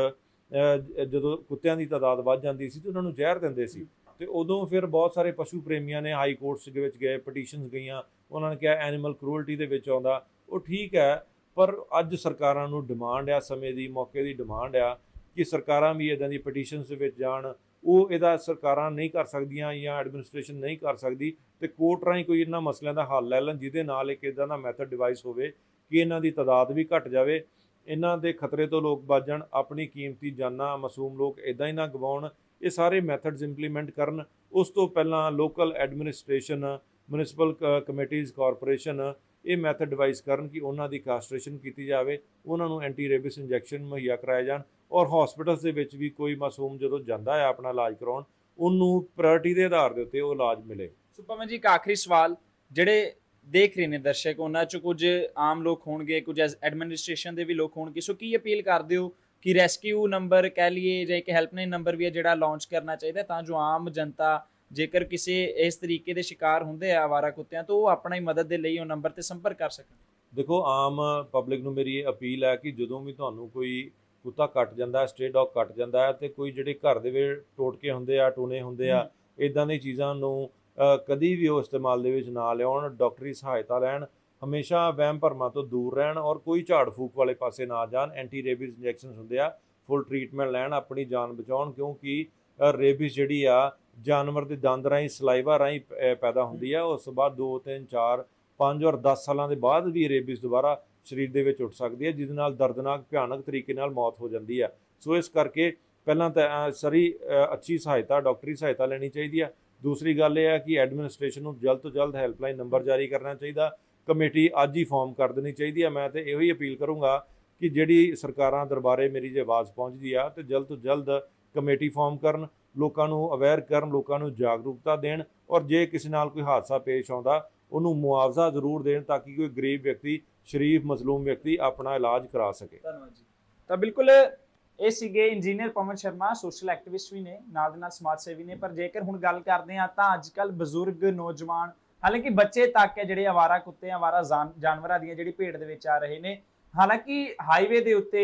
S1: ਜਦੋਂ ਕੁੱਤਿਆਂ ਦੀ ਤਾਦਾਦ ਵੱਧ ਜਾਂਦੀ ਸੀ ਤੇ ਉਹਨਾਂ ਨੂੰ ਜ਼ਹਿਰ ਦਿੰਦੇ ਸੀ। ਤੇ ਉਦੋਂ ਫਿਰ ਬਹੁਤ ਸਾਰੇ ਪਸ਼ੂ ਪ੍ਰੇਮੀਆਂ ਨੇ ਹਾਈ ਕੋਰਟਸ ਦੇ ਵਿੱਚ ਗਏ, ਪਟੀਸ਼ਨਸ ਗਈਆਂ, ਉਹਨਾਂ ਨੇ ਕਿਹਾ ਐਨੀਮਲ ਕਰੂਅਲਟੀ ਦੇ ਵਿੱਚ ਆਉਂਦਾ। ਉਹ ਠੀਕ ਹੈ, ਪਰ ਅੱਜ ਸਰਕਾਰਾਂ ਨੂੰ ਡਿਮਾਂਡ ਆ, ਸਮੇਂ ਦੀ, ਮੌਕੇ ਦੀ ਡਿਮਾਂਡ ਆ। ਕਿ ਸਰਕਾਰਾਂ ਵੀ ਇਦਾਂ ਦੀ ਪਟੀਸ਼ਨਸ ਦੇ ਵਿੱਚ ਜਾਣ, ਉਹ ਇਹਦਾ ਸਰਕਾਰਾਂ ਨਹੀਂ ਕਰ ਸਕਦੀਆਂ ਜਾਂ ਐਡਮਿਨਿਸਟ੍ਰੇਸ਼ਨ ਨਹੀਂ ਕਰ ਸਕਦੀ ਤੇ ਕੋਰਟ ਰਾਹੀਂ ਕੋਈ ਇਹਨਾਂ ਮਸਲਿਆਂ ਦਾ ਹੱਲ ਲੈ ਲੈਣ, ਜਿਹਦੇ ਨਾਲ ਇੱਕ ਇਦਾਂ ਦਾ ਮੈਥਡ ਡਿਵਾਈਸ ਹੋਵੇ ਕਿ ਇਹਨਾਂ ਦੀ ਤਾਦਾਦ ਵੀ ਘਟ ਜਾਵੇ। ਇਹਨਾਂ ਦੇ ਖਤਰੇ ਤੋਂ ਲੋਕ ਬਚਣ ਆਪਣੀ ਕੀਮਤੀ ਜਾਨਾਂ, ਮਾਸੂਮ ਲੋਕ ਇਦਾਂ ਹੀ ਨਾ ਗਵਾਉਣ, ਇਹ ਸਾਰੇ ਮੈਥਡਸ ਇੰਪਲੀਮੈਂਟ ਕਰਨ। ਉਸ ਤੋਂ ਪਹਿਲਾਂ local administration municipal committees corporation ਇਹ ਮੈਥਡ ਡਿਵਾਈਸ ਕਰਨ ਕਿ ਉਹਨਾਂ ਦੀ ਕਾਸਟ੍ਰੇਸ਼ਨ ਕੀਤੀ ਜਾਵੇ, ਉਹਨਾਂ ਨੂੰ ਐਂਟੀ ਰੇਬਿਸ ਇੰਜੈਕਸ਼ਨ ਮੁਹੱਈਆ ਕਰਾਏ ਜਾਣ। ਔਰ ਹਸਪੀਟਲਸ ਦੇ ਵਿੱਚ ਵੀ ਕੋਈ ਮਾਸੂਮ ਜਦੋਂ ਜਾਂਦਾ ਹੈ ਆਪਣਾ ਇਲਾਜ ਕਰਾਉਣ ਉਹਨੂੰ ਪ੍ਰਾਇੋਰਟੀ ਦੇ ਆਧਾਰ ਦੇ ਉੱਤੇ ਉਹ ਇਲਾਜ ਮਿਲੇ।
S2: ਸੁਪਰਮਨ ਜੀ ਇੱਕ ਆਖਰੀ ਸਵਾਲ ਜਿਹੜੇ ਦੇਖ ਰਹੇ ਨੇ ਦਰਸ਼ਕ ਉਹਨਾਂ ਚ ਕੁਝ ਆਮ ਲੋਕ ਹੋਣਗੇ ਕੁਝ ਐਡਮਿਨਿਸਟ੍ਰੇਸ਼ਨ ਦੇ ਵੀ ਲੋਕ ਹੋਣਗੇ। ਸੋ ਕੀ ਅਪੀਲ ਕਰਦੇ ਹੋ ਕਿ ਰੈਸਕਿਊ ਨੰਬਰ ਕਹਿ ਲਈਏ ਜਾਂ ਇੱਕ ਹੈਲਪਲਾਈਨ ਨੰਬਰ ਵੀ ਹੈ ਜਿਹੜਾ ਲਾਂਚ ਕਰਨਾ ਚਾਹੀਦਾ ਤਾਂ ਜੋ ਆਮ ਜਨਤਾ ਜੇਕਰ ਕਿਸੇ ਇਸ ਤਰੀਕੇ ਦੇ ਸ਼ਿਕਾਰ ਹੁੰਦੇ ਆ ਆਵਾਰਾ ਕੁੱਤਿਆਂ ਤੋਂ ਉਹ ਆਪਣਾ ਹੀ ਮਦਦ ਦੇ ਲਈ ਉਹ ਨੰਬਰ ਤੇ ਸੰਪਰਕ ਕਰ ਸਕਣ?
S1: ਦੇਖੋ ਆਮ ਪਬਲਿਕ ਨੂੰ ਮੇਰੀ ਇਹ ਅਪੀਲ ਹੈ ਕਿ ਜਦੋਂ ਵੀ ਤੁਹਾਨੂੰ ਕੋਈ ਕੁੱਤਾ ਕੱਟ ਜਾਂਦਾ ਹੈ ਸਟੇ ਡੌਗ ਕੱਟ ਜਾਂਦਾ ਹੈ ਤੇ ਕੋਈ ਜਿਹੜੇ ਘਰ ਦੇ ਵਿੱਚ ਟੋਟਕੇ ਹੁੰਦੇ ਆ ਟੂਨੇ ਹੁੰਦੇ ਆ ਇਦਾਂ ਦੀ ਚੀਜ਼ਾਂ ਨੂੰ ਕਦੀ ਵੀ ਉਹ ਇਸਤੇਮਾਲ ਦੇ ਵਿੱਚ ਨਾ ਲਿਆਉਣ ਡਾਕਟਰੀ ਸਹਾਇਤਾ ਲੈਣ ਹਮੇਸ਼ਾ ਵਹਿਮ ਭਰਮਾਂ ਤੋਂ ਦੂਰ ਰਹਿਣ ਔਰ ਕੋਈ ਝਾੜ ਫੂਕ ਵਾਲੇ ਪਾਸੇ ਨਾ ਜਾਣ ਐਂਟੀ ਰੇਬੀਜ਼ ਇੰਜੈਕਸ਼ਨਸ ਹੁੰਦੇ ਆ ਫੁੱਲ ਟ੍ਰੀਟਮੈਂਟ ਲੈਣ ਆਪਣੀ ਜਾਨ ਬਚਾਉਣ ਕਿਉਂਕਿ ਰੇਬੀਜ਼ ਜਿਹੜੀ ਆ ਜਾਨਵਰ ਦੇ ਦੰਦ ਰਾਹੀਂ ਸਲਾਈਵਾ ਰਾਹੀਂ ਪੈਦਾ ਹੁੰਦੀ ਆ ਉਸ ਤੋਂ ਬਾਅਦ 2 3 4 5 ਔਰ 10 ਸਾਲਾਂ ਦੇ ਬਾਅਦ ਵੀ ਰੇਬੀਜ਼ ਦੁਬਾਰਾ ਸਰੀਰ ਦੇ ਵਿੱਚ ਉੱਠ ਸਕਦੀ ਹੈ, ਜਿਹਦੇ ਨਾਲ ਦਰਦਨਾਕ, ਭਿਆਨਕ ਤਰੀਕੇ ਨਾਲ ਮੌਤ ਹੋ ਜਾਂਦੀ ਹੈ। ਸੋ ਇਸ ਕਰਕੇ ਪਹਿਲਾਂ ਤਾਂ ਸਰੀ ਅੱਛੀ ਸਹਾਇਤਾ, ਡਾਕਟਰੀ ਸਹਾਇਤਾ ਲੈਣੀ ਚਾਹੀਦੀ ਹੈ। ਦੂਸਰੀ ਗੱਲ ਇਹ ਹੈ ਕਿ ਐਡਮਿਨਿਸਟ੍ਰੇਸ਼ਨ ਨੂੰ ਜਲਦ ਤੋਂ ਜਲਦ ਹੈਲਪਲਾਈਨ ਨੰਬਰ ਜਾਰੀ ਕਰਨਾ ਚਾਹੀਦਾ। ਕਮੇਟੀ ਅੱਜ ਹੀ ਫਾਰਮ ਕਰ ਦੇਣੀ ਚਾਹੀਦੀ ਹੈ। ਮੈਂ ਤੇ ਇਹੋ ਹੀ ਅਪੀਲ ਕਰੂੰਗਾ ਕਿ ਜਿਹੜੀ ਸਰਕਾਰਾਂ ਦਰਬਾਰੇ ਮੇਰੀ ਜੇ ਆਵਾਜ਼ ਪਹੁੰਚਦੀ ਆ, ਤੇ ਜਲਦ ਤੋਂ ਜਲਦ ਕਮੇਟੀ ਫਾਰਮ ਕਰਨ, ਲੋਕਾਂ ਨੂੰ ਅਵੇਅਰ ਕਰਨ, ਲੋਕਾਂ ਨੂੰ ਜਾਗਰੂਕਤਾ ਦੇਣ ਔਰ ਜੇ ਕਿਸੇ ਨਾਲ ਕੋਈ ਹਾਦਸਾ ਪੇਸ਼ ਆਉਂਦਾ, ਉਹਨੂੰ ਮੁਆਵਜ਼ਾ ਜ਼ਰੂਰ ਦੇਣ ਤਾਂ ਕਿ ਕੋਈ ਗਰੀਬ ਵਿਅਕਤੀ ਸ਼ਰੀਫ ਮਜ਼ਲੂਮ ਵਿਅਕਤੀ ਆਪਣਾ ਇਲਾਜ ਕਰਾ ਸਕੇ।
S2: ਧੰਨਵਾਦ ਜੀ। ਤਾਂ ਬਿਲਕੁਲ ਇਹ ਸੀਗੇ engineer Pawan Sharma, social activist ਵੀ ਨੇ, ਨਾਲ ਦੇ ਨਾਲ ਸਮਾਜ ਸੇਵੀ ਨੇ। ਪਰ ਜੇਕਰ ਹੁਣ ਗੱਲ ਕਰਦੇ ਆ ਤਾਂ ਅੱਜ ਕੱਲ ਬਜ਼ੁਰਗ, ਨੌਜਵਾਨ, ਹਾਲਾਂਕਿ ਬੱਚੇ ਤੱਕ ਹੈ ਜਿਹੜੇ ਆਵਾਰਾ ਕੁੱਤੇ, ਆਵਾਰਾ ਜਾਨਵਰਾਂ ਦੀਆਂ ਜਿਹੜੀ ਭੇਡ ਦੇ ਵਿੱਚ ਆ ਰਹੇ ਨੇ, ਹਾਲਾਂਕਿ ਹਾਈਵੇ ਦੇ ਉੱਤੇ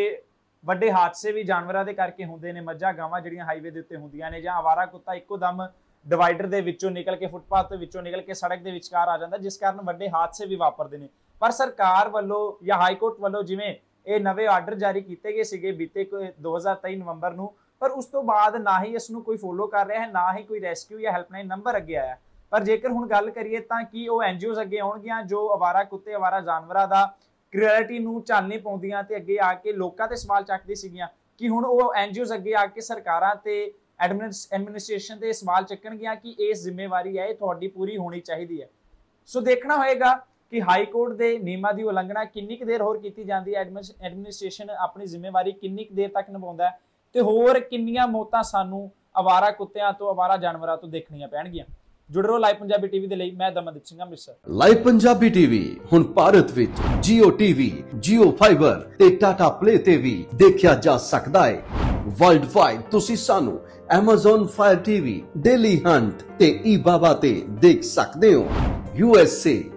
S2: ਵੱਡੇ ਹਾਦਸੇ ਵੀ ਜਾਨਵਰਾਂ ਦੇ ਕਰਕੇ ਹੁੰਦੇ ਨੇ, ਮੱਝਾਂ, ਗਾਵਾਂ ਜਿਹੜੀਆਂ ਹਾਈਵੇ ਦੇ ਉੱਤੇ ਹੁੰਦੀਆਂ ਨੇ ਜਾਂ ਆਵਾਰਾ ਕੁੱਤਾ ਇੱਕੋ ਦਮ ਡਿਵਾਈਡਰ ਦੇ ਵਿੱਚੋਂ ਨਿਕਲ ਕੇ, ਫੁੱਟਪਾਥ ਦੇ ਵਿੱਚੋਂ ਨਿਕਲ ਕੇ ਸੜਕ ਦੇ ਵਿਚਕਾਰ ਆ ਜਾਂਦਾ, ਜਿਸ ਕਾਰਨ ਵੱਡੇ ਹਾਦਸੇ ਵੀ ਵਾਪਰਦੇ ਨੇ। ਪਰ ਸਰਕਾਰ ਵੱਲੋਂ ਜਾਂ ਹਾਈ ਕੋਰਟ ਵੱਲੋਂ ਜਿਵੇਂ ਇਹ ਨਵੇਂ ਆਰਡਰ ਜਾਰੀ ਕੀਤੇ ਗਏ ਸੀਗੇ ਬੀਤੇ ਕੋਈ 2023 ਨਵੰਬਰ ਨੂੰ, ਪਰ ਉਸ ਤੋਂ ਬਾਅਦ ਨਾ ਹੀ ਇਸ ਨੂੰ ਕੋਈ ਫੋਲੋ ਕਰ ਰਿਹਾ ਹੈ, ਨਾ ਹੀ ਕੋਈ ਰੈਸਕਿਊ ਜਾਂ ਹੈਲਪਲਾਈਨ ਨੰਬਰ ਅੱਗੇ ਆਇਆ ਪਰ ਜੇਕਰ ਹੁਣ ਗੱਲ ਕਰੀਏ ਤਾਂ ਕੀ ਉਹ ਐਨਜੀਓਜ਼ ਅੱਗੇ ਆਉਣਗੀਆਂ ਜੋ ਅਵਾਰਾ ਕੁੱਤੇ ਅਵਾਰਾ ਜਾਨਵਰਾਂ ਦਾ ਕ੍ਰਿਐਲਿਟੀ ਨੂੰ ਚਾਨਣੀ ਪਾਉਂਦੀਆਂ ਤੇ ਅੱਗੇ ਆ ਕੇ ਲੋਕਾਂ ਤੇ ਸਵਾਲ ਚੱਕਦੀ ਸੀਗੀਆਂ, ਕਿ ਹੁਣ ਉਹ ਐਨਜੀਓਜ਼ ਅੱਗੇ ਆ ਕੇ ਸਰਕਾਰਾਂ ਤੇ ਐਡਮਿਨਿਸਟ੍ਰੇਸ਼ਨ ਤੇ ਸਵਾਲ ਚੱਕਣਗੀਆਂ ਕਿ ਇਹ ਜ਼ਿੰਮੇਵਾਰੀ ਹੈ, ਇਹ ਤੁਹਾਡੀ ਪੂਰੀ ਹੋਣੀ ਚਾਹੀਦੀ ਹੈ। ਸੋ ਦੇਖਣਾ ਹੋਏਗਾ ਕਿ ਹਾਈ ਕੋਰਟ ਦੇ ਨਿਯਮਾਂ ਦੀ ਉਲੰਘਣਾ ਕਿੰਨੀ ਕੁ ਦੇਰ ਹੋਰ ਕੀਤੀ ਜਾਂਦੀ ਹੈ? ਐਡਮਿਨਿਸਟ੍ਰੇਸ਼ਨ ਆਪਣੀ ਜ਼ਿੰਮੇਵਾਰੀ ਕਿੰਨੀ ਕੁ ਦੇਰ ਤੱਕ ਨਿਭਾਉਂਦਾ ਤੇ ਹੋਰ ਕਿੰਨੀਆਂ ਮੌਤਾਂ ਸਾਨੂੰ ਅਵਾਰਾ ਕੁੱਤਿਆਂ ਤੋਂ ਅਵਾਰਾ ਜਾਨਵਰਾਂ ਤੋਂ ਦੇਖਣੀਆਂ ਪੈਣਗੀਆਂ? ਜੁੜੇ ਰਹੋ ਲਾਈਵ ਪੰਜਾਬੀ ਟੀਵੀ ਦੇ ਲਈ। ਮੈਂ ਦਮਨਦੀਪ ਸਿੰਘ ਅੰਮ੍ਰਿਤਸਰ।
S3: ਲਾਈਵ ਪੰਜਾਬੀ ਟੀਵੀ ਹੁਣ ਭਾਰਤ ਵਿੱਚ Jio TV, Jio Fiber ਤੇ Tata Play ਤੇ ਵੀ ਦੇਖਿਆ ਜਾ ਸਕਦਾ ਹੈ। ਵਰਲਡ ਵਾਈਡ ਤੁਸੀਂ ਸਾਨੂੰ Amazon Fire TV, Daily Hunt ਤੇ eBaba ਤੇ ਦੇਖ ਸਕਦੇ ਹੋ। USA,